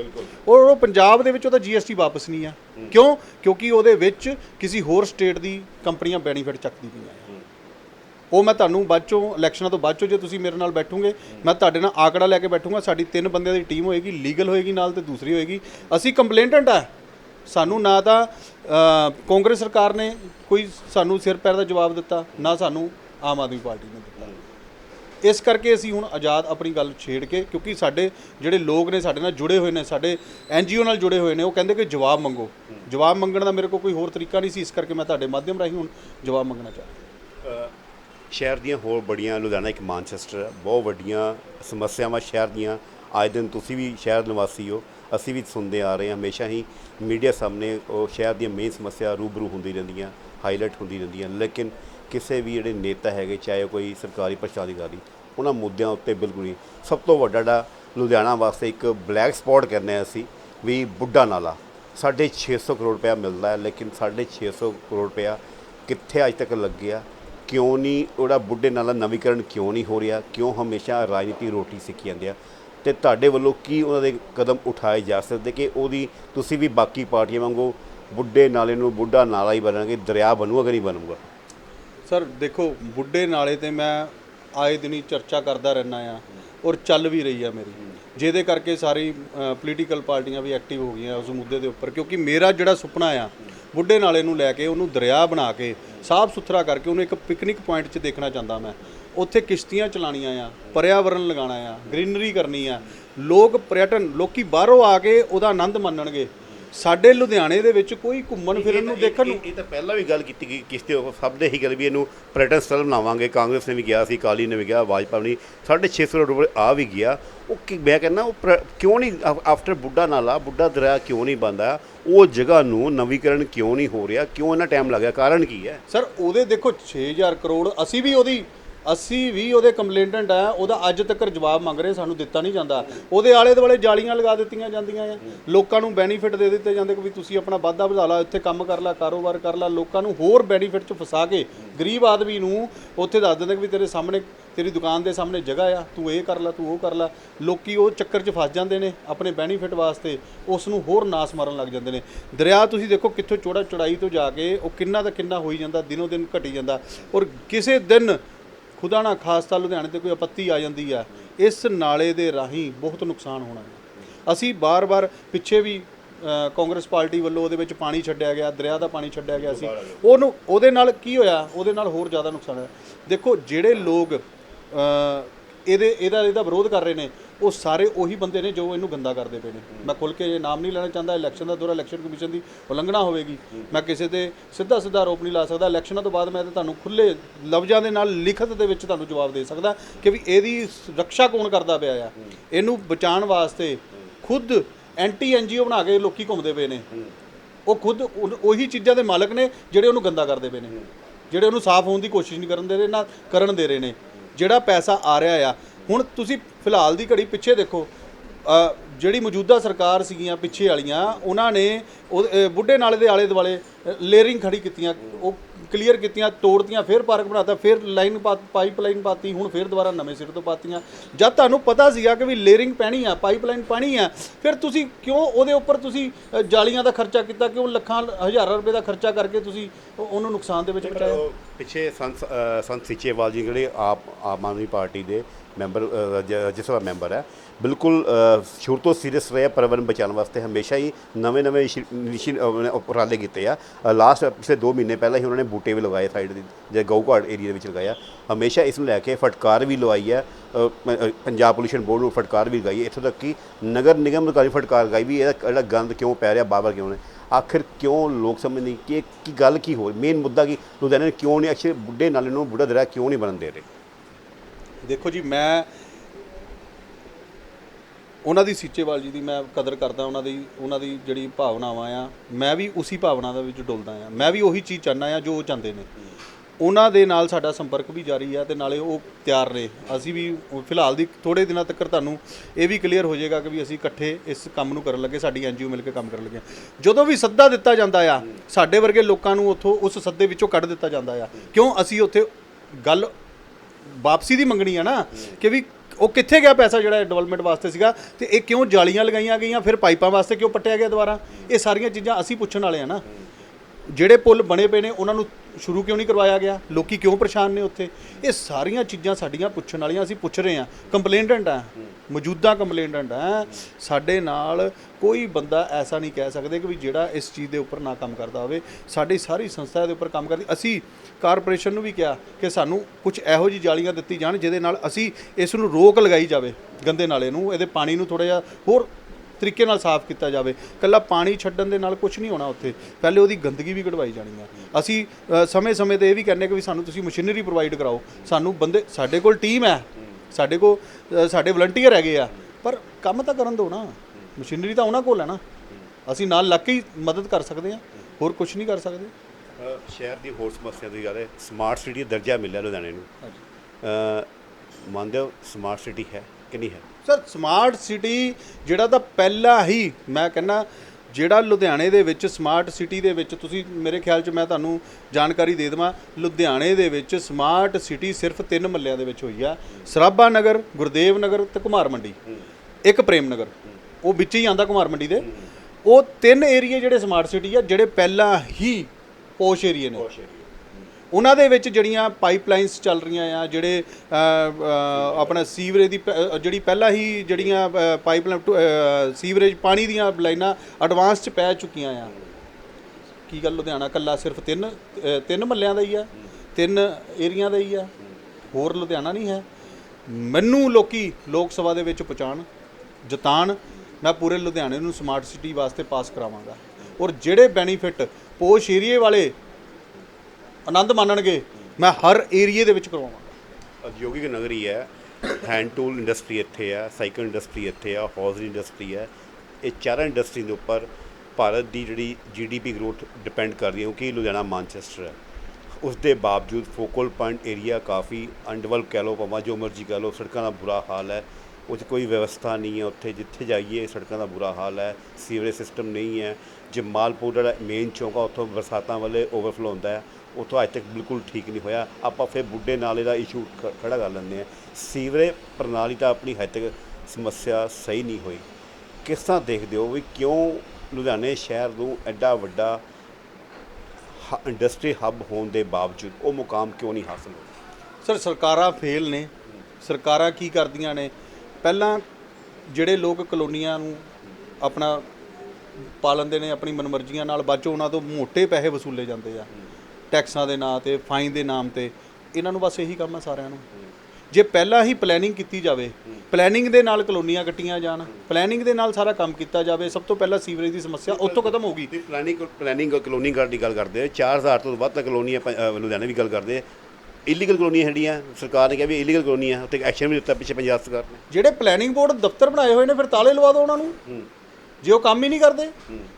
ਔਰ ਉਹ ਪੰਜਾਬ ਦੇ ਵਿੱਚ ਉਹਦਾ ਜੀਐਸਟੀ ਵਾਪਸ ਨਹੀਂ ਆ। ਕਿਉਂ? ਕਿਉਂਕਿ ਉਹਦੇ ਵਿੱਚ ਕਿਸੇ ਹੋਰ ਸਟੇਟ ਦੀ ਕੰਪਨੀਆਂ ਬੈਨੀਫਿਟ ਚੱਕਦੀ ਪਈਆਂ ਉਹ ਮੈਂ ਤੁਹਾਨੂੰ ਬਾਅਦ ਚੋਂ, ਇਲੈਕਸ਼ਨਾਂ ਤੋਂ ਬਾਅਦ ਚੋਂ ਜੇ ਤੁਸੀਂ ਮੇਰੇ ਨਾਲ ਬੈਠੋਗੇ, ਮੈਂ ਤੁਹਾਡੇ ਨਾਲ ਆਕੜਾ ਲੈ ਕੇ ਬੈਠੂੰਗਾ, ਸਾਡੀ ਤਿੰਨ ਬੰਦਿਆਂ ਦੀ ਟੀਮ ਹੋਏਗੀ, ਲੀਗਲ ਹੋਏਗੀ ਨਾਲ ਤੇ ਦੂਸਰੀ ਹੋਏਗੀ। ਅਸੀਂ ਕੰਪਲੇਂਟੈਂਟ ਆ। ਸਾਨੂੰ ਨਾ ਤਾਂ ਕਾਂਗਰਸ ਸਰਕਾਰ ਨੇ ਕੋਈ ਸਾਨੂੰ ਸਿਰ ਪੈਰ ਦਾ ਜਵਾਬ ਦਿੱਤਾ, ਨਾ ਸਾਨੂੰ ਆਮ ਆਦਮੀ ਪਾਰਟੀ ਨੇ ਦਿੱਤਾ। ਇਸ ਕਰਕੇ ਅਸੀਂ ਹੁਣ ਆਜ਼ਾਦ ਆਪਣੀ ਗੱਲ ਛੇੜ ਕੇ, ਕਿਉਂਕਿ ਸਾਡੇ ਜਿਹੜੇ ਲੋਕ ਨੇ, ਸਾਡੇ ਨਾਲ ਜੁੜੇ ਹੋਏ ਨੇ, ਸਾਡੇ ਐਨਜੀਓ ਨਾਲ ਜੁੜੇ ਹੋਏ ਨੇ, ਉਹ ਕਹਿੰਦੇ ਕਿ ਜਵਾਬ ਮੰਗੋ। ਜਵਾਬ ਮੰਗਣ ਦਾ ਮੇਰੇ ਕੋਲ ਕੋਈ ਹੋਰ ਤਰੀਕਾ ਨਹੀਂ ਸੀ, ਇਸ ਕਰਕੇ ਮੈਂ ਤੁਹਾਡੇ ਮਾਧਿਅਮ ਰਾਹੀਂ ਹੁਣ ਜਵਾਬ ਮੰਗਣਾ ਚਾਹੁੰਦਾ। ਸ਼ਹਿਰ ਦੀਆਂ ਹੋਰ ਬੜੀਆਂ ਲੁਧਿਆਣਾ ਇੱਕ ਮਾਨਚੈਸਟਰ ਹੈ, ਬਹੁਤ ਵੱਡੀਆਂ ਸਮੱਸਿਆਵਾਂ ਸ਼ਹਿਰ ਦੀਆਂ। ਆਏ ਦਿਨ ਤੁਸੀਂ ਵੀ ਸ਼ਹਿਰ ਨਿਵਾਸੀ ਹੋ ਅਸੀਂ ਵੀ ਸੁਣਦੇ ਆ ਰਹੇ ਹਾਂ। ਹਮੇਸ਼ਾ ਹੀ ਮੀਡੀਆ ਸਾਹਮਣੇ ਉਹ ਸ਼ਹਿਰ ਦੀਆਂ ਮੇਨ ਸਮੱਸਿਆ ਰੂਬਰੂ ਹੁੰਦੀ ਰਹਿੰਦੀਆਂ ਹਾਈਲਾਈਟ ਹੁੰਦੀ ਰਹਿੰਦੀਆਂ। ਲੇਕਿਨ ਕਿਸੇ ਵੀ ਜਿਹੜੇ ਨੇਤਾ ਹੈਗੇ ਚਾਹੇ ਉਹ ਕੋਈ ਸਰਕਾਰੀ ਪ੍ਰਸ਼ਾਸਨ ਉਹਨਾਂ ਮੁੱਦਿਆਂ ਉੱਤੇ ਬਿਲਕੁਲ ਨਹੀਂ। ਸਭ ਤੋਂ ਵੱਡਾ ਜਿਹੜਾ ਲੁਧਿਆਣਾ ਵਾਸਤੇ ਇੱਕ ਬਲੈਕ ਸਪੌਟ ਕਹਿੰਦੇ ਹਾਂ ਅਸੀਂ ਵੀ ਬੁੱਢਾ ਨਾਲਾ। ਸਾਢੇ 600 ਕਰੋੜ ਰੁਪਇਆ ਮਿਲਦਾ ਹੈ ਲੇਕਿਨ ਸਾਢੇ 600 ਕਰੋੜ ਰੁਪਇਆ ਕਿੱਥੇ ਅੱਜ ਤੱਕ ਲੱਗਿਆ ਕਿਉਂ ਨਹੀਂ ਉਹਦਾ ਬੁੱਢੇ ਨਾਲਾ ਨਵੀਕਰਨ ਕਿਉਂ ਨਹੀਂ ਹੋ ਰਿਹਾ? ਕਿਉਂ ਹਮੇਸ਼ਾ ਰਾਜਨੀਤੀ ਰੋਟੀ ਸਿੱਖੀ ਜਾਂਦੇ ਆ? ਤੇ ਤੁਹਾਡੇ ਵੱਲੋਂ ਕੀ ਉਹਨਾਂ ਦੇ ਕਦਮ ਉਠਾਏ ਜਾ ਸਕਦੇ ਕਿ ਉਹਦੀ ਤੁਸੀਂ ਵੀ ਬਾਕੀ ਪਾਰਟੀਆਂ ਵਾਂਗੂ ਬੁੱਢੇ ਨਾਲੇ ਨੂੰ ਬੁੱਢਾ ਨਾਲਾ ਹੀ ਬਣਾਂਗੇ, ਦਰਿਆ ਬਣੂਗਾ ਕਿ ਨਹੀਂ ਬਣੂਗਾ? ਸਰ, ਦੇਖੋ, ਬੁੱਢੇ ਨਾਲੇ ਤੇ ਮੈਂ ਆਏ ਦਿਨੀ ਚਰਚਾ ਕਰਦਾ ਰਹਿਣਾ ਆ ਔਰ ਚੱਲ ਵੀ ਰਹੀ ਆ ਮੇਰੀ। ਜਿਹਦੇ ਕਰਕੇ ਸਾਰੀ ਪੋਲੀਟੀਕਲ ਪਾਰਟੀਆਂ ਵੀ ਐਕਟਿਵ ਹੋ ਗਈਆਂ ਉਸ ਮੁੱਦੇ ਦੇ ਉੱਪਰ। ਕਿਉਂਕਿ ਮੇਰਾ ਜਿਹੜਾ ਸੁਪਨਾ ਆ ਬੁੱਢੇ ਨਾਲੇ ਨੂੰ ਲੈ ਕੇ, ਉਹਨੂੰ ਦਰਿਆ ਬਣਾ ਕੇ, ਸਾਫ਼ ਸੁਥਰਾ ਕਰਕੇ ਉਹਨੂੰ ਇੱਕ ਪਿਕਨਿਕ ਪੁਆਇੰਟ 'ਚ ਦੇਖਣਾ ਚਾਹੁੰਦਾ ਮੈਂ। ਉੱਥੇ ਕਿਸ਼ਤੀਆਂ ਚਲਾਣੀਆਂ ਆ ਪਰਿਆਵਰਣ ਲਗਾਉਣਾ ਆ ਗ੍ਰੀਨਰੀ ਕਰਨੀ ਆ। ਲੋਕ ਪਰਯਟਨ, ਲੋਕੀ ਬਾਹਰੋਂ ਆ ਕੇ ਉਹਦਾ ਆਨੰਦ ਮੰਨਣਗੇ। ਸਾਡੇ ਲੁਧਿਆਣੇ ਦੇ ਵਿੱਚ ਕੋਈ ਘੁੰਮਣ ਫਿਰਨ ਨੂੰ ਦੇਖਣ ਨੂੰ ਇਹ- ਤਾਂ ਪਹਿਲਾਂ ਵੀ ਗੱਲ ਕੀਤੀ ਗਈ ਕਿਸ ਤੇ ਉਹ ਸਭ ਦੇ ਹੀ ਗੱਲ ਵੀ ਇਹਨੂੰ ਪਰਯਟਨ ਸਥਲ ਬਣਾਵਾਂਗੇ। ਕਾਂਗਰਸ ਨੇ ਵੀ ਕਿਹਾ ਸੀ ਕਾਲੀ ਨੇ ਵੀ ਕਿਹਾ ਭਾਜਪਾ ਨੇ 650 ਕਰੋੜ ਰੁਪਏ ਆ ਵੀ ਗਿਆ। ਉਹ ਕਿ ਮੈਂ ਕਹਿੰਦਾ ਉਹ ਕਿਉਂ ਨਹੀਂ ਆਫਟਰ ਬੁੱਢਾ ਨਾਲਾ ਬੁੱਢਾ ਦਰਿਆ ਕਿਉਂ ਨਹੀਂ ਬੰਦਾ ਉਹ ਜਗ੍ਹਾ ਨੂੰ ਨਵੀਕਰਨ ਕਿਉਂ ਨਹੀਂ ਹੋ ਰਿਹਾ? ਕਿਉਂ ਇੰਨਾ ਟਾਈਮ ਲੱਗਿਆ? ਕਾਰਨ ਕੀ ਹੈ? ਸਰ ਉਹਦੇ ਦੇਖੋ 6000 ਕਰੋੜ ਅਸੀਂ ਵੀ ਉਹਦੀ ਅਸੀਂ ਵੀ ਉਹਦੇ ਕੰਪਲੇਂਟੈਂਟ ਆ, ਉਹਦਾ ਅੱਜ ਤੱਕ ਜਵਾਬ ਮੰਗ ਰਹੇ, ਸਾਨੂੰ ਦਿੱਤਾ ਨਹੀਂ ਜਾਂਦਾ। ਉਹਦੇ ਆਲੇ ਦੁਆਲੇ ਜਾਲੀਆਂ ਲਗਾ ਦਿੱਤੀਆਂ ਜਾਂਦੀਆਂ ਆ। ਲੋਕਾਂ ਨੂੰ ਬੈਨੀਫਿਟ ਦੇ ਦਿੱਤੇ ਜਾਂਦੇ ਕਿ ਵੀ ਤੁਸੀਂ ਆਪਣਾ ਵਾਧਾ ਵਧਾ ਲਾ, ਇੱਥੇ ਕੰਮ ਕਰ ਲਾ, ਕਾਰੋਬਾਰ ਕਰ ਲਾ, ਲੋਕਾਂ ਨੂੰ ਹੋਰ ਬੈਨੀਫਿਟ 'ਚ ਫਸਾ ਕੇ ਗਰੀਬ ਆਦਮੀ ਨੂੰ ਉੱਥੇ ਦੱਸ ਦਿੰਦੇ ਕਿ ਵੀ ਤੇਰੇ ਸਾਹਮਣੇ, ਤੇਰੀ ਦੁਕਾਨ ਦੇ ਸਾਹਮਣੇ ਜਗ੍ਹਾ ਆ, ਤੂੰ ਇਹ ਕਰ ਲੈ, ਤੂੰ ਉਹ ਕਰ ਲੈ। ਲੋਕੀ ਉਹ ਚੱਕਰ 'ਚ ਫਸ ਜਾਂਦੇ ਨੇ ਆਪਣੇ ਬੈਨੀਫਿਟ ਵਾਸਤੇ, ਉਸ ਨੂੰ ਹੋਰ ਨਾਸ ਮਾਰਨ ਲੱਗ ਜਾਂਦੇ ਨੇ। ਦਰਿਆ ਤੁਸੀਂ ਦੇਖੋ ਕਿੱਥੋਂ ਚੌੜਾ ਚੜਾਈ ਤੋਂ ਜਾ ਕੇ ਉਹ ਕਿੰਨਾ ਦਾ ਕਿੰਨਾ ਹੋਈ ਜਾਂਦਾ, ਦਿਨੋ ਦਿਨ ਘਟੀ ਜਾਂਦਾ। ਔਰ ਕਿਸੇ ਦਿਨ ਖੁਦਾ ਨਾ ਖਾਸਤਾ ਲੁਧਿਆਣੇ ਤੇ ਕੋਈ ਆਪੱਤੀ ਆ ਜਾਂਦੀ ਆ, ਇਸ ਨਾਲੇ ਦੇ ਰਾਹੀਂ ਬਹੁਤ ਨੁਕਸਾਨ ਹੋਣਾ ਹੈ। ਅਸੀਂ ਬਾਰ-ਬਾਰ ਪਿੱਛੇ ਵੀ ਕਾਂਗਰਸ ਪਾਰਟੀ ਵੱਲੋਂ ਉਹਦੇ ਵਿੱਚ ਪਾਣੀ ਛੱਡਿਆ ਗਿਆ, ਦਰਿਆ ਦਾ ਪਾਣੀ ਛੱਡਿਆ ਗਿਆ ਸੀ। ਉਹਨੂੰ, ਉਹਦੇ ਨਾਲ ਕੀ ਹੋਇਆ? ਉਹਦੇ ਨਾਲ ਹੋਰ ਜ਼ਿਆਦਾ ਨੁਕਸਾਨ ਹੋਇਆ। ਦੇਖੋ, ਜਿਹੜੇ ਲੋਕ ਇਹਦੇ, ਇਹਦਾ ਇਹਦਾ ਵਿਰੋਧ ਕਰ ਰਹੇ ਨੇ ਉਹ ਸਾਰੇ ਉਹੀ ਬੰਦੇ ਨੇ ਜੋ ਇਹਨੂੰ ਗੰਦਾ ਕਰਦੇ ਪਏ ਨੇ। ਮੈਂ ਖੁੱਲ ਕੇ ਇਹ ਨਾਮ ਨਹੀਂ ਲੈਣਾ ਚਾਹੁੰਦਾ ਇਲੈਕਸ਼ਨ ਦਾ ਦੌਰਾ ਇਲੈਕਸ਼ਨ ਕਮਿਸ਼ਨ ਦੀ ਉਲੰਘਣਾ ਹੋਵੇਗੀ। ਮੈਂ ਕਿਸੇ ਤੇ ਸਿੱਧਾ ਸਿੱਧਾ ਆਰੋਪ ਨਹੀਂ ਲਾ ਸਕਦਾ। ਇਲੈਕਸ਼ਨਾਂ ਤੋਂ ਬਾਅਦ ਮੈਂ ਤਾਂ ਤੁਹਾਨੂੰ ਖੁੱਲੇ ਲਫ਼ਜ਼ਾਂ ਦੇ ਨਾਲ ਲਿਖਤ ਦੇ ਵਿੱਚ ਤੁਹਾਨੂੰ ਜਵਾਬ ਦੇ ਸਕਦਾ ਕਿ ਵੀ ਇਹਦੀ ਰੱਖਿਆ ਕੌਣ ਕਰਦਾ ਪਿਆ ਆ। ਇਹਨੂੰ ਬਚਾਉਣ ਵਾਸਤੇ ਖੁਦ ਐਂਟੀ ਐਨਜੀਓ ਬਣਾ ਕੇ ਲੋਕੀ ਘੁੰਮਦੇ ਪਏ ਨੇ। ਉਹ ਖੁਦ ਉਹ- ਉਹੀ ਚੀਜ਼ਾਂ ਦੇ ਮਾਲਕ ਨੇ ਜਿਹੜੇ ਉਹਨੂੰ ਗੰਦਾ ਕਰਦੇ ਪਏ ਨੇ। ਜਿਹੜੇ ਉਹਨੂੰ ਸਾਫ਼ ਹੋਣ ਦੀ ਕੋਸ਼ਿਸ਼ ਨਹੀਂ ਕਰਨ ਦੇ ਰਹੇ, ਨਾ ਕਰਨ ਦੇ ਰਹੇ ਨੇ। ਜਿਹੜਾ ਪੈਸਾ ਆ ਰਿਹਾ ਆ ਹੁਣ ਤੁਸੀਂ ਫਿਲਹਾਲ ਦੀ ਘੜੀ ਪਿੱਛੇ ਦੇਖੋ ਜਿਹੜੀ ਮੌਜੂਦਾ ਸਰਕਾਰ ਸੀਗੀਆਂ ਪਿੱਛੇ ਵਾਲੀਆਂ ਉਹਨਾਂ ਨੇ ਉਹ ਬੁੱਢੇ ਨਾਲੇ ਦੇ ਆਲੇ ਦੁਆਲੇ ਲੇਅਰਿੰਗ ਖੜੀ ਕੀਤੀਆਂ ਉਹ ਕਲੀਅਰ ਕੀਤੀਆਂ ਤੋੜਤੀਆਂ ਫਿਰ ਪਾਰਕ ਬਣਾਤਾ ਫਿਰ ਲਾਈਨ ਪਾਈਪ ਲਾਈਨ ਪਾਤੀ ਹੁਣ ਫਿਰ ਦੁਬਾਰਾ ਨਵੇਂ ਸਿਰ ਤੋਂ ਪਾਤੀਆਂ। ਜਦ ਤੁਹਾਨੂੰ ਪਤਾ ਸੀਗਾ ਕਿ ਵੀ ਲੇਅਰਿੰਗ ਪੈਣੀ ਆ ਪਾਈਪ ਲਾਈਨ ਪਾਣੀ ਆ ਫਿਰ ਤੁਸੀਂ ਕਿਉਂ ਉਹਦੇ ਉੱਪਰ ਤੁਸੀਂ ਜਾਲੀਆਂ ਦਾ ਖਰਚਾ ਕੀਤਾ ਕਿਉਂ ਲੱਖਾਂ ਹਜ਼ਾਰਾਂ ਰੁਪਏ ਦਾ ਖਰਚਾ ਕਰਕੇ ਤੁਸੀਂ ਉਹ- ਉਹਨੂੰ ਨੁਕਸਾਨ ਦੇ ਵਿੱਚ ਪਹੁੰਚਾਇਆ? ਪਿੱਛੇ ਸੰਤ ਸੰਤ ਸੀਚੇਵਾਲ ਜੀ ਜਿਹੜੇ ਆਪ ਆਮ ਆਦਮੀ ਪਾਰਟੀ ਦੇ ਮੈਂਬਰ ਰਾਜ ਸਭਾ ਮੈਂਬਰ ਹੈ, ਬਿਲਕੁਲ ਸ਼ੁਰੂ ਤੋਂ ਸੀਰੀਅਸ ਰਹੇ ਪਰਵਨ ਬਚਾਉਣ ਵਾਸਤੇ, ਹਮੇਸ਼ਾ ਹੀ ਨਵੇਂ ਨਵੇਂ ਨਿਸ਼ੀ ਉਪਰਾਲੇ ਕੀਤੇ ਆ। ਲਾਸਟ ਪਿਛਲੇ 2 ਮਹੀਨੇ ਪਹਿਲਾਂ ਹੀ ਉਹਨਾਂ ਨੇ ਬੂਟੇ ਵੀ ਲਗਾਏ ਸਾਈਡ ਦੇ, ਜੇ ਗਊਘਾਟ ਏਰੀਆ ਦੇ ਵਿੱਚ ਲਗਾਇਆ ਹਮੇਸ਼ਾ ਇਸ ਨੂੰ ਲੈ ਕੇ ਫਟਕਾਰ ਵੀ ਲਵਾਈ ਹੈ। ਪੰਜਾਬ ਪੋਲੂਸ਼ਨ ਬੋਰਡ ਨੂੰ ਫਟਕਾਰ ਵੀ ਲਗਾਈ ਇੱਥੋਂ ਤੱਕ ਕਿ ਨਗਰ ਨਿਗਮ ਨੂੰ ਕਾਫੀ ਫਟਕਾਰ ਲਗਾਈ ਵੀ ਇਹਦਾ ਜਿਹੜਾ ਗੰਦ ਕਿਉਂ ਪੈ ਰਿਹਾ ਬਾਰ-ਬਾਰ ਕਿਉਂ ਨੇ? ਆਖਿਰ ਕਿਉਂ ਲੋਕ ਸਮਝ ਨਹੀਂ ਕਿ ਕੀ ਗੱਲ ਕੀ ਹੋ ਮੇਨ ਮੁੱਦਾ ਕੀ ਲੁਧਿਆਣੇ ਨੂੰ ਕਿਉਂ ਨਹੀਂ ਅਕਸ਼ਰ ਬੁੱਢੇ ਨਾਲੇ ਨੂੰ ਬੁੱਢਾ ਦਰਿਆ ਕਿਉਂ ਨਹੀਂ ਬਣਨ ਦੇ ਰਹੇ? ਦੇਖੋ ਜੀ, ਮੈਂ ਉਹਨਾਂ ਦੀ ਸੀਚੇਵਾਲ ਜੀ ਦੀ ਮੈਂ ਕਦਰ ਕਰਦਾ, ਉਹਨਾਂ ਦੀ ਉਹਨਾਂ ਦੀ ਜਿਹੜੀ ਭਾਵਨਾਵਾਂ ਆ, ਮੈਂ ਵੀ ਉਸੇ ਭਾਵਨਾ ਦੇ ਵਿੱਚ ਡੁੱਲਦਾ ਆ। ਮੈਂ ਵੀ ਉਹੀ ਚੀਜ਼ ਚਾਹੁੰਦਾ ਆ ਜੋ ਉਹ ਚਾਹੁੰਦੇ ਨੇ। ਉਹਨਾਂ ਦੇ ਨਾਲ ਸਾਡਾ ਸੰਪਰਕ ਵੀ ਜਾਰੀ ਆ ਤੇ ਨਾਲੇ ਉਹ ਤਿਆਰ ਨੇ। ਅਸੀਂ ਵੀ ਫਿਲਹਾਲ ਦੀ ਥੋੜੇ ਦਿਨਾਂ ਤੱਕ ਤੁਹਾਨੂੰ ਇਹ ਵੀ ਕਲੀਅਰ ਹੋ ਜਾਏਗਾ ਕਿ ਵੀ ਅਸੀਂ ਇਕੱਠੇ ਇਸ ਕੰਮ ਨੂੰ ਕਰਨ ਲੱਗੇ, ਸਾਡੀ ਐਨਜੀਓ ਮਿਲ ਕੇ ਕੰਮ ਕਰਨ ਲੱਗੇ ਜਦੋਂ ਵੀ ਸੱਦਾ ਦਿੱਤਾ ਜਾਂਦਾ ਆ, ਸਾਡੇ ਵਰਗੇ ਲੋਕਾਂ ਨੂੰ ਉੱਥੋਂ ਉਸ ਸੱਦੇ ਵਿੱਚੋਂ ਕੱਢ ਦਿੱਤਾ ਜਾਂਦਾ ਆ। ਕਿਉਂ? ਅਸੀਂ ਉੱਥੇ ਗੱਲ ਵਾਪਸੀ ਦੀ ਮੰਗਣੀ ਆ ਨਾ ਕਿ ਵੀ ਉਹ ਕਿੱਥੇ ਗਿਆ ਪੈਸਾ ਜਿਹੜਾ ਡਿਵੈਲਪਮੈਂਟ ਵਾਸਤੇ ਸੀਗਾ ਤੇ ਇਹ ਕਿਉਂ ਜਾਲੀਆਂ ਲਗਾਈਆਂ ਗਈਆਂ, ਫਿਰ ਪਾਈਪਾਂ ਵਾਸਤੇ ਕਿਉਂ ਪੱਟਿਆ ਗਿਆ ਦੁਬਾਰਾ? ਇਹ ਸਾਰੀਆਂ ਚੀਜ਼ਾਂ ਅਸੀਂ ਪੁੱਛਣ ਵਾਲੇ ਆ ਨਾ। ਜਿਹੜੇ ਪੁਲ ਬਣੇ ਪਏ ਨੇ, ਉਹਨਾਂ ਨੂੰ ਸ਼ੁਰੂ ਕਿਉਂ ਨਹੀਂ ਕਰਵਾਇਆ ਗਿਆ? ਲੋਕੀ ਕਿਉਂ ਪਰੇਸ਼ਾਨ ਨੇ ਉੱਥੇ? ਇਹ ਸਾਰੀਆਂ ਚੀਜ਼ਾਂ ਸਾਡੀਆਂ ਪੁੱਛਣ ਵਾਲੀਆਂ ਅਸੀਂ ਪੁੱਛ ਰਹੇ ਹਾਂ। ਕੰਪਲੇਂਟੈਂਟ ਆ, ਮੌਜੂਦਾ ਕੰਪਲੇਂਟੈਂਟ ਆ। ਸਾਡੇ ਨਾਲ ਕੋਈ ਬੰਦਾ ਐਸਾ ਨਹੀਂ ਕਹਿ ਸਕਦੇ ਕਿ ਵੀ ਜਿਹੜਾ ਇਸ ਚੀਜ਼ ਦੇ ਉੱਪਰ ਨਾ ਕੰਮ ਕਰਦਾ ਹੋਵੇ। ਸਾਡੀ ਸਾਰੀ ਸੰਸਥਾ ਦੇ ਉੱਪਰ ਕੰਮ ਕਰਦੀ। ਅਸੀਂ ਕਾਰਪੋਰੇਸ਼ਨ ਨੂੰ ਵੀ ਕਿਹਾ ਕਿ ਸਾਨੂੰ ਕੁਝ ਇਹੋ ਜਿਹੀ ਜਾਲੀਆਂ ਦਿੱਤੀ ਜਾਣ ਜਿਹਦੇ ਨਾਲ ਅਸੀਂ ਇਸ ਨੂੰ ਰੋਕ ਲਗਾਈ ਜਾਵੇ ਗੰਦੇ ਨਾਲੇ ਨੂੰ, ਇਹਦੇ ਪਾਣੀ ਨੂੰ ਥੋੜਾ ਜਿਹਾ ਹੋਰ ਤਰੀਕੇ ਨਾਲ ਸਾਫ਼ ਕੀਤਾ ਜਾਵੇ। ਕੱਲਾ ਪਾਣੀ ਛੱਡਣ ਦੇ ਨਾਲ ਕੁਝ ਨਹੀਂ ਹੋਣਾ ਉੱਥੇ। ਪਹਿਲੇ ਉਹਦੀ ਗੰਦਗੀ ਵੀ ਕਢਵਾਈ ਜਾਣੀ ਆ। ਅਸੀਂ ਸਮੇਂ-ਸਮੇਂ ਤੇ ਇਹ ਵੀ ਕਹਿੰਦੇ ਕਿ ਵੀ ਸਾਨੂੰ ਤੁਸੀਂ ਮਸ਼ੀਨਰੀ ਪ੍ਰੋਵਾਈਡ ਕਰਾਓ। ਸਾਨੂੰ ਬੰਦੇ ਸਾਡੇ ਕੋਲ ਟੀਮ ਹੈ। ਸਾਡੇ ਕੋਲ ਸਾਡੇ ਵਲੰਟੀਅਰ ਹੈਗੇ ਆ। ਪਰ ਕੰਮ ਤਾਂ ਕਰਨ ਦਿਓ ਨਾ। ਮਸ਼ੀਨਰੀ ਤਾਂ ਉਹਨਾਂ ਕੋਲ ਹੈ ਨਾ। ਅਸੀਂ ਨਾਲ ਲੱਗ ਕੇ ਹੀ ਮਦਦ ਕਰ ਸਕਦੇ ਹਾਂ ਹੋਰ ਕੁਝ ਨਹੀਂ ਕਰ ਸਕਦੇ। ਸ਼ਹਿਰ ਦੀ ਹੋਰ ਸਮੱਸਿਆ ਦੀ ਗੱਲ ਹੈ। ਸਮਾਰਟ ਸਿਟੀ ਦਾ ਦਰਜਾ ਮਿਲਿਆ ਲੁਧਿਆਣੇ ਨੂੰ। ਅ, ਮੰਨਦੇ ਹੋ ਸਮਾਰਟ ਸਿਟੀ ਹੈ ਕਿ ਨਹੀਂ ਹੈ? ਸਰ ਸਮਾਰਟ ਸਿਟੀ ਜਿਹੜਾ ਤਾਂ ਪਹਿਲਾਂ ਹੀ ਮੈਂ ਕਹਿੰਦਾ, ਜਿਹੜਾ ਲੁਧਿਆਣੇ ਦੇ ਵਿੱਚ ਸਮਾਰਟ ਸਿਟੀ ਦੇ ਵਿੱਚ ਤੁਸੀਂ ਮੇਰੇ ਖਿਆਲ 'ਚ ਮੈਂ ਤੁਹਾਨੂੰ ਜਾਣਕਾਰੀ ਦੇ ਦੇਵਾਂ, ਲੁਧਿਆਣੇ ਦੇ ਵਿੱਚ ਸਮਾਰਟ ਸਿਟੀ ਸਿਰਫ ਤਿੰਨ ਮੱਲਿਆਂ ਦੇ ਵਿੱਚ ਹੋਈ ਆ। ਸਰਾਭਾ ਨਗਰ, ਗੁਰਦੇਵ ਨਗਰ ਤੇ ਕੁਮਾਰ ਮੰਡੀ। ਇੱਕ ਪ੍ਰੇਮ ਨਗਰ। ਉਹ ਵਿੱਚ ਹੀ ਆਂਦਾ ਕੁਮਾਰ ਮੰਡੀ ਦੇ। ਉਹ ਤਿੰਨ ਏਰੀਏ ਜਿਹੜੇ ਸਮਾਰਟ ਸਿਟੀ ਆ, ਜਿਹੜੇ ਪਹਿਲਾਂ ਹੀ ਪੋਸ਼ ਏਰੀਏ ਨੇ। ਉਹਨਾਂ ਦੇ ਵਿੱਚ ਜਿਹੜੀਆਂ ਪਾਈਪਲਾਈਨਸ ਚੱਲ ਰਹੀਆਂ ਆ ਜਿਹੜੇ ਆਪਣਾ ਸੀਵਰੇਜ ਦੀ ਪ- ਜਿਹੜੀ ਪਹਿਲਾਂ ਹੀ ਜਿਹੜੀਆਂ ਪਾਈਪਲਾਈਨ ਸੀਵਰੇਜ ਪਾਣੀ ਦੀਆਂ ਲਾਈਨਾਂ ਐਡਵਾਂਸ ਚ ਪੈ ਚੁੱਕੀਆਂ ਆ। ਕੀ ਗੱਲ ਲੁਧਿਆਣਾ ਕੱਲਾ ਸਿਰਫ ਤਿੰਨ ਅ, ਤਿੰਨ ਮੱਲਿਆਂ ਦਾ ਹੀ ਆ ਤਿੰਨ ਏਰੀਆ ਦਾ ਹੀ ਆ ਹੋਰ ਲੁਧਿਆਣਾ ਨਹੀਂ ਹੈ। ਮੈਨੂੰ ਲੋਕੀ ਲੋਕ ਸਭਾ ਦੇ ਵਿੱਚ ਪਹੁੰਚਾਣ ਜਤਾਨ ਮੈਂ ਪੂਰੇ ਲੁਧਿਆਣੇ ਨੂੰ ਸਮਾਰਟ ਸਿਟੀ ਵਾਸਤੇ ਪਾਸ ਕਰਾਵਾਂਗਾ। ਔਰ ਜਿਹੜੇ ਬੈਨੀਫਿਟ ਪੋਸ਼ ਏਰੀਏ ਵਾਲੇ ਆਨੰਦ ਮਾਣਨਗੇ। ਮੈਂ ਹਰ ਏਰੀਏ ਦੇ ਵਿੱਚ ਕਰਵਾਵਾਂਗਾ। ਉਦਯੋਗਿਕ ਨਗਰੀ ਹੈ ਹੈਂਡ ਟੂਲ ਇੰਡਸਟਰੀ ਇੱਥੇ ਹੈ ਸਾਈਕਲ ਇੰਡਸਟਰੀ ਇੱਥੇ ਆ ਹੌਜ਼ਰੀ ਇੰਡਸਟਰੀ ਹੈ। ਇਹ ਚਾਰਾਂ ਇੰਡਸਟਰੀ ਦੇ ਉੱਪਰ ਭਾਰਤ ਦੀ ਜਿਹੜੀ ਜੀਡੀਪੀ ਗਰੋਥ ਡਿਪੈਂਡ ਕਰਦੀ ਹੈ, ਕਿਉਂਕਿ ਲੁਧਿਆਣਾ ਮਾਨਚੈਸਟਰ ਹੈ। ਉਸ ਦੇ ਬਾਵਜੂਦ ਫੋਕਲ ਪੁਆਇੰਟ ਏਰੀਆ ਕਾਫੀ ਅਨਡਿਵੈਲਪ ਕਹਿ ਲਓ ਭਾਵੇਂ, ਜੋ ਮਰਜ਼ੀ ਕਹਿ ਲਓ, ਸੜਕਾਂ ਦਾ ਬੁਰਾ ਹਾਲ ਹੈ। ਉਹ 'ਚ ਕੋਈ ਵਿਵਸਥਾ ਨਹੀਂ ਹੈ, ਉੱਥੇ ਜਿੱਥੇ ਜਾਈਏ ਸੜਕਾਂ ਦਾ ਬੁਰਾ ਹਾਲ ਹੈ, ਸੀਵਰੇਜ ਸਿਸਟਮ ਨਹੀਂ ਹੈ। ਜਮਾਲਪੁਰ ਦਾ ਮੇਨ ਚੌਂਕ ਆ ਉੱਥੋਂ ਬਰਸਾਤਾਂ ਵਾਲੇ ਓਵਰਫਲੋ ਹੁੰਦਾ ਹੈ ਉੱਥੋਂ ਅੱਜ ਤੱਕ ਬਿਲਕੁਲ ਠੀਕ ਨਹੀਂ ਹੋਇਆ। ਆਪਾਂ ਫਿਰ ਬੁੱਢੇ ਨਾਲੇ ਦਾ ਇਸ਼ੂ ਖੜਾ ਕਰ ਲੈਂਦੇ ਹਾਂ। ਸੀਵਰੇਜ ਪ੍ਰਣਾਲੀ ਤਾਂ ਆਪਣੀ ਹੱਦ ਤੱਕ ਸਮੱਸਿਆ ਸਹੀ ਨਹੀਂ ਹੋਈ। ਕਿਸ ਤਰ੍ਹਾਂ ਦੇਖਦੇ ਹੋ ਵੀ ਕਿਉਂ ਲੁਧਿਆਣੇ ਸ਼ਹਿਰ ਨੂੰ ਐਡਾ ਵੱਡਾ ਇੰਡਸਟਰੀ ਹੱਬ ਹੋਣ ਦੇ ਬਾਵਜੂਦ ਉਹ ਮੁਕਾਮ ਕਿਉਂ ਨਹੀਂ ਹਾਸਲ ਹੋਇਆ? ਸਰ, ਸਰਕਾਰਾਂ ਫੇਲ ਨੇ। ਸਰਕਾਰਾਂ ਕੀ ਕਰਦੀਆਂ ਨੇ? ਪਹਿਲਾਂ ਜਿਹੜੇ ਲੋਕ ਕਲੋਨੀਆਂ ਨੂੰ ਆਪਣਾ ਪਾਲਣਦੇ ਨੇ, ਆਪਣੀ ਮਨਮਰਜ਼ੀਆਂ ਨਾਲ, ਬਾਅਦ 'ਚੋਂ ਉਹਨਾਂ ਤੋਂ ਮੋٹے ਪੈਸੇ ਵਸੂਲੇ ਜਾਂਦੇ ਆ। ਟੈਕਸਾਂ ਦੇ ਨਾਂ ਤੇ ਫਾਈਨ ਦੇ ਨਾਮ ਤੇ ਇਹਨਾਂ ਨੂੰ ਬਸ ਇਹੀ ਕੰਮ ਆ ਸਾਰਿਆਂ ਨੂੰ। ਜੇ ਪਹਿਲਾਂ ਹੀ ਪਲੈਨਿੰਗ ਕੀਤੀ ਜਾਵੇ ਪਲੈਨਿੰਗ ਦੇ ਨਾਲ ਕਲੋਨੀਆਂ ਕੱਟੀਆਂ ਜਾਣ ਪਲੈਨਿੰਗ ਦੇ ਨਾਲ ਸਾਰਾ ਕੰਮ ਕੀਤਾ ਜਾਵੇ ਸਭ ਤੋਂ ਪਹਿਲਾਂ ਸੀਵਰੇਜ ਦੀ ਸਮੱਸਿਆ ਉੱਥੋਂ ਖਤਮ ਹੋਊਗੀ। ਤੁਸੀਂ ਪਲੈਨਿੰਗ ਪਲੈਨਿੰਗ ਕਲੋਨੀ ਘਰ ਦੀ ਗੱਲ ਕਰਦੇ ਆ 4000 ਤੋਂ ਵੱਧ ਤੱਕ ਕਲੋਨੀਆਂ ਪ- ਅ, ਲੁਧਿਆਣੇ ਦੀ ਗੱਲ ਕਰਦੇ ਆ। ਇਲੀਗਲ ਕਲੋਨੀਆਂ ਜਿਹੜੀਆਂ ਸਰਕਾਰ ਨੇ ਕਿਹਾ ਵੀ ਇਲੀਗਲ ਕਲੋਨੀਆਂ ਉੱਤੇ ਐਕਸ਼ਨ ਵੀ ਲਿੱਤਾ ਪਿੱਛੇ ਪੰਜਾਬ ਸਰਕਾਰ ਨੇ। ਜਿਹੜੇ ਪਲੈਨਿੰਗ ਬੋਰਡ ਦਫ਼ਤਰ ਬਣਾਏ ਹੋਏ ਨੇ ਫਿਰ ਤਾਲੇ ਲਵਾ ਦਿਓ ਉਹਨਾਂ ਨੂੰ। ਜੇ ਉਹ ਕੰਮ ਹੀ ਨਹੀਂ ਕਰਦੇ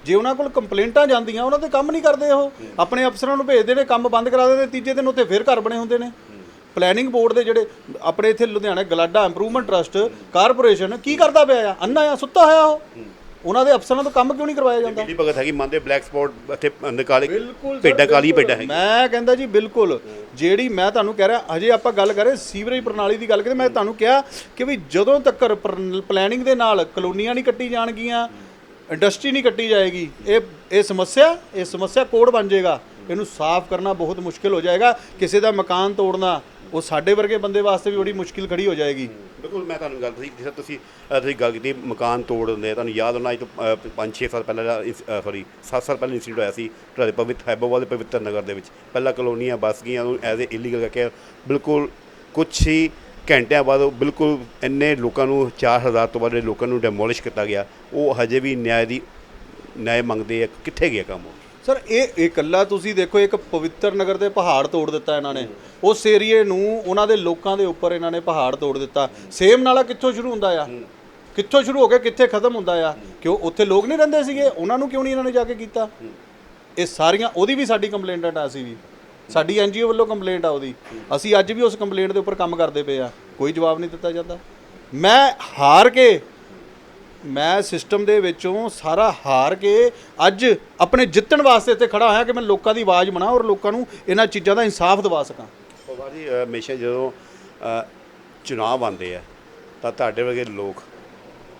ਜੇ ਉਹਨਾਂ ਕੋਲ ਕੰਪਲੇਂਟਾਂ ਜਾਂਦੀਆਂ ਉਹਨਾਂ ਤੇ ਕੰਮ ਨਹੀਂ ਕਰਦੇ ਉਹ। ਆਪਣੇ ਅਫਸਰਾਂ ਨੂੰ ਭੇਜਦੇ ਨੇ ਕੰਮ ਬੰਦ ਕਰਾ ਦਿੰਦੇ ਤੀਜੇ ਦਿਨ ਉੱਥੇ ਫਿਰ ਘਰ ਬਣੇ ਹੁੰਦੇ ਨੇ। ਪਲੈਨਿੰਗ ਬੋਰਡ ਦੇ ਜਿਹੜੇ ਆਪਣੇ ਇੱਥੇ Ludhiana GLADA improvement trust corporation ਕੀ ਕਰਦਾ ਪਿਆ ਆ? ਅੰਨਾ ਆ ਸੁੱਤਾ ਹੋਇਆ ਉਹ। ਉਹਨਾਂ ਦੇ ਅਫਸਰਾਂ ਤੋਂ ਕੰਮ ਕਿਉਂ ਨਹੀਂ ਕਰਵਾਇਆ ਜਾਂਦਾ? ਬਿਜਲੀ ਭਗਤ ਹੈਗੀ ਮੰਨਦੇ ਬਲੈਕ ਸਪੌਟ ਇੱਥੇ ਨਿਕਾਲੇ ਭੇਡਾਂ ਕਾਲੀ ਭੇਡਾਂ ਹੈਗੀ। ਮੈਂ ਕਹਿੰਦਾ ਜੀ ਬਿਲਕੁਲ। ਜਿਹੜੀ ਮੈਂ ਤੁਹਾਨੂੰ ਕਹਿ ਰਿਹਾ ਹਜੇ ਆਪਾਂ ਗੱਲ ਕਰ ਰਹੇ ਸੀਵਰੇਜ ਪ੍ਰਣਾਲੀ ਦੀ ਗੱਲ ਕਰੀਏ ਮੈਂ ਤੁਹਾਨੂੰ ਕਿਹਾ ਕਿ ਵੀ ਜਦੋਂ ਤੱਕ ਪਲੈਨਿੰਗ ਦੇ ਨਾਲ ਕਲੋਨੀਆਂ ਨਹੀਂ ਕੱਟੀ ਜਾਣਗੀਆਂ ਇੰਡਸਟਰੀ ਨਹੀਂ ਕੱਟੀ ਜਾਏਗੀ। ਇਹ ਇਹ ਸਮੱਸਿਆ ਇਹ ਸਮੱਸਿਆ ਕੋੜ ਬਣ ਜਾਏਗਾ। ਇਹਨੂੰ ਸਾਫ਼ ਕਰਨਾ ਬਹੁਤ ਮੁਸ਼ਕਿਲ ਹੋ ਜਾਏਗਾ। ਕਿਸੇ ਦਾ ਮਕਾਨ ਤੋੜਨਾ ਉਹ ਸਾਡੇ ਵਰਗੇ ਬੰਦੇ ਵਾਸਤੇ ਵੀ ਬੜੀ ਮੁਸ਼ਕਿਲ ਖੜੀ ਹੋ ਜਾਏਗੀ। ਬਿਲਕੁਲ ਮੈਂ ਤੁਹਾਨੂੰ ਗੱਲ ਦੱਸੀ ਜਿਸ ਤੁਸੀਂ ਤੁਸੀਂ ਗੱਲ ਕੀਤੀ ਮਕਾਨ ਤੋੜ ਦਿੰਦੇ ਆ, ਤੁਹਾਨੂੰ ਯਾਦ ਹੋਣਾ ਅੱਜ ਤੋਂ 5-6 ਸਾਲ ਪਹਿਲਾਂ ਸੌਰੀ 7 ਸਾਲ ਪਹਿਲਾਂ ਇੰਸੀਡੈਂਟ ਹੋਇਆ ਸੀ ਤੁਹਾਡੇ ਪਵਿੱਤ ਹੈਬੋਵਾਲ ਦੇ ਪਵਿੱਤਰ ਨਗਰ ਦੇ ਵਿੱਚ। ਪਹਿਲਾਂ ਕਲੋਨੀਆਂ ਬਸ ਗਈਆਂ ਉਹਨੂੰ ਐਜ਼ ਏ ਇਲੀਗਲ ਕਰਕੇ ਬਿਲਕੁਲ ਕੁਝ ਹੀ ਘੰਟਿਆਂ ਬਾਅਦ ਉਹ ਬਿਲਕੁਲ ਇੰਨੇ ਲੋਕਾਂ ਨੂੰ 4000 ਤੋਂ ਵੱਧ ਲੋਕਾਂ ਨੂੰ ਡੈਮੋਲਿਸ਼ ਕੀਤਾ ਗਿਆ ਉਹ ਹਜੇ ਵੀ ਨਿਆਂ ਦੀ ਨਿਆਂ ਮੰਗਦੇ ਆ ਕਿੱਥੇ ਗਿਆ ਕੰਮ ਉਹ? ਸਰ ਇਹ ਇਹ ਇਕੱਲਾ ਤੁਸੀਂ ਦੇਖੋ ਇੱਕ ਪਵਿੱਤਰ ਨਗਰ ਦੇ ਪਹਾੜ ਤੋੜ ਦਿੱਤਾ ਇਹਨਾਂ ਨੇ। ਉਸ ਏਰੀਏ ਨੂੰ ਉਹਨਾਂ ਦੇ ਲੋਕਾਂ ਦੇ ਉੱਪਰ ਇਹਨਾਂ ਨੇ ਪਹਾੜ ਤੋੜ ਦਿੱਤਾ। ਸੇਮ ਨਾਲਾ ਕਿੱਥੋਂ ਸ਼ੁਰੂ ਹੁੰਦਾ ਆ? ਕਿੱਥੋਂ ਸ਼ੁਰੂ ਹੋ ਕੇ ਕਿੱਥੇ ਖਤਮ ਹੁੰਦਾ ਆ? ਕਿਉਂ ਉੱਥੇ ਲੋਕ ਨਹੀਂ ਰਹਿੰਦੇ ਸੀਗੇ? ਉਹਨਾਂ ਨੂੰ ਕਿਉਂ ਨਹੀਂ ਇਹਨਾਂ ਨੇ ਜਾ ਕੇ ਕੀਤਾ? ਇਹ ਸਾਰੀਆਂ ਉਹਦੀ ਵੀ ਸਾਡੀ ਕੰਪਲੇਂਟ ਆ ਅਸੀਂ ਵੀ। ਸਾਡੀ ਐਨਜੀਓ ਵੱਲੋਂ ਕੰਪਲੇਂਟ ਆ ਉਹਦੀ। ਅਸੀਂ ਅੱਜ ਵੀ ਉਸ ਕੰਪਲੇਂਟ ਦੇ ਉੱਪਰ ਕੰਮ ਕਰਦੇ ਪਏ ਆ। ਕੋਈ ਜਵਾਬ ਨਹੀਂ ਦਿੱਤਾ ਜਾਂਦਾ। ਮੈਂ ਹਾਰ ਕੇ, ਮੈਂ ਸਿਸਟਮ ਦੇ ਵਿੱਚੋਂ ਸਾਰਾ ਹਾਰ ਕੇ ਅੱਜ ਆਪਣੇ ਜਿੱਤਣ ਵਾਸਤੇ ਇੱਥੇ ਖੜਾ ਹੋਇਆ ਕਿ ਮੈਂ ਲੋਕਾਂ ਦੀ ਆਵਾਜ਼ ਬਣਾ ਔਰ ਲੋਕਾਂ ਨੂੰ ਇਹਨਾਂ ਚੀਜ਼ਾਂ ਦਾ ਇਨਸਾਫ ਦਿਵਾ ਸਕਾਂ। ਬਾਬਾ ਜੀ ਹਮੇਸ਼ਾ ਜਦੋਂ ਚੁਣਾਵ ਆਉਂਦੇ ਆ, ਤਾਂ ਤੁਹਾਡੇ ਵਰਗੇ ਲੋਕ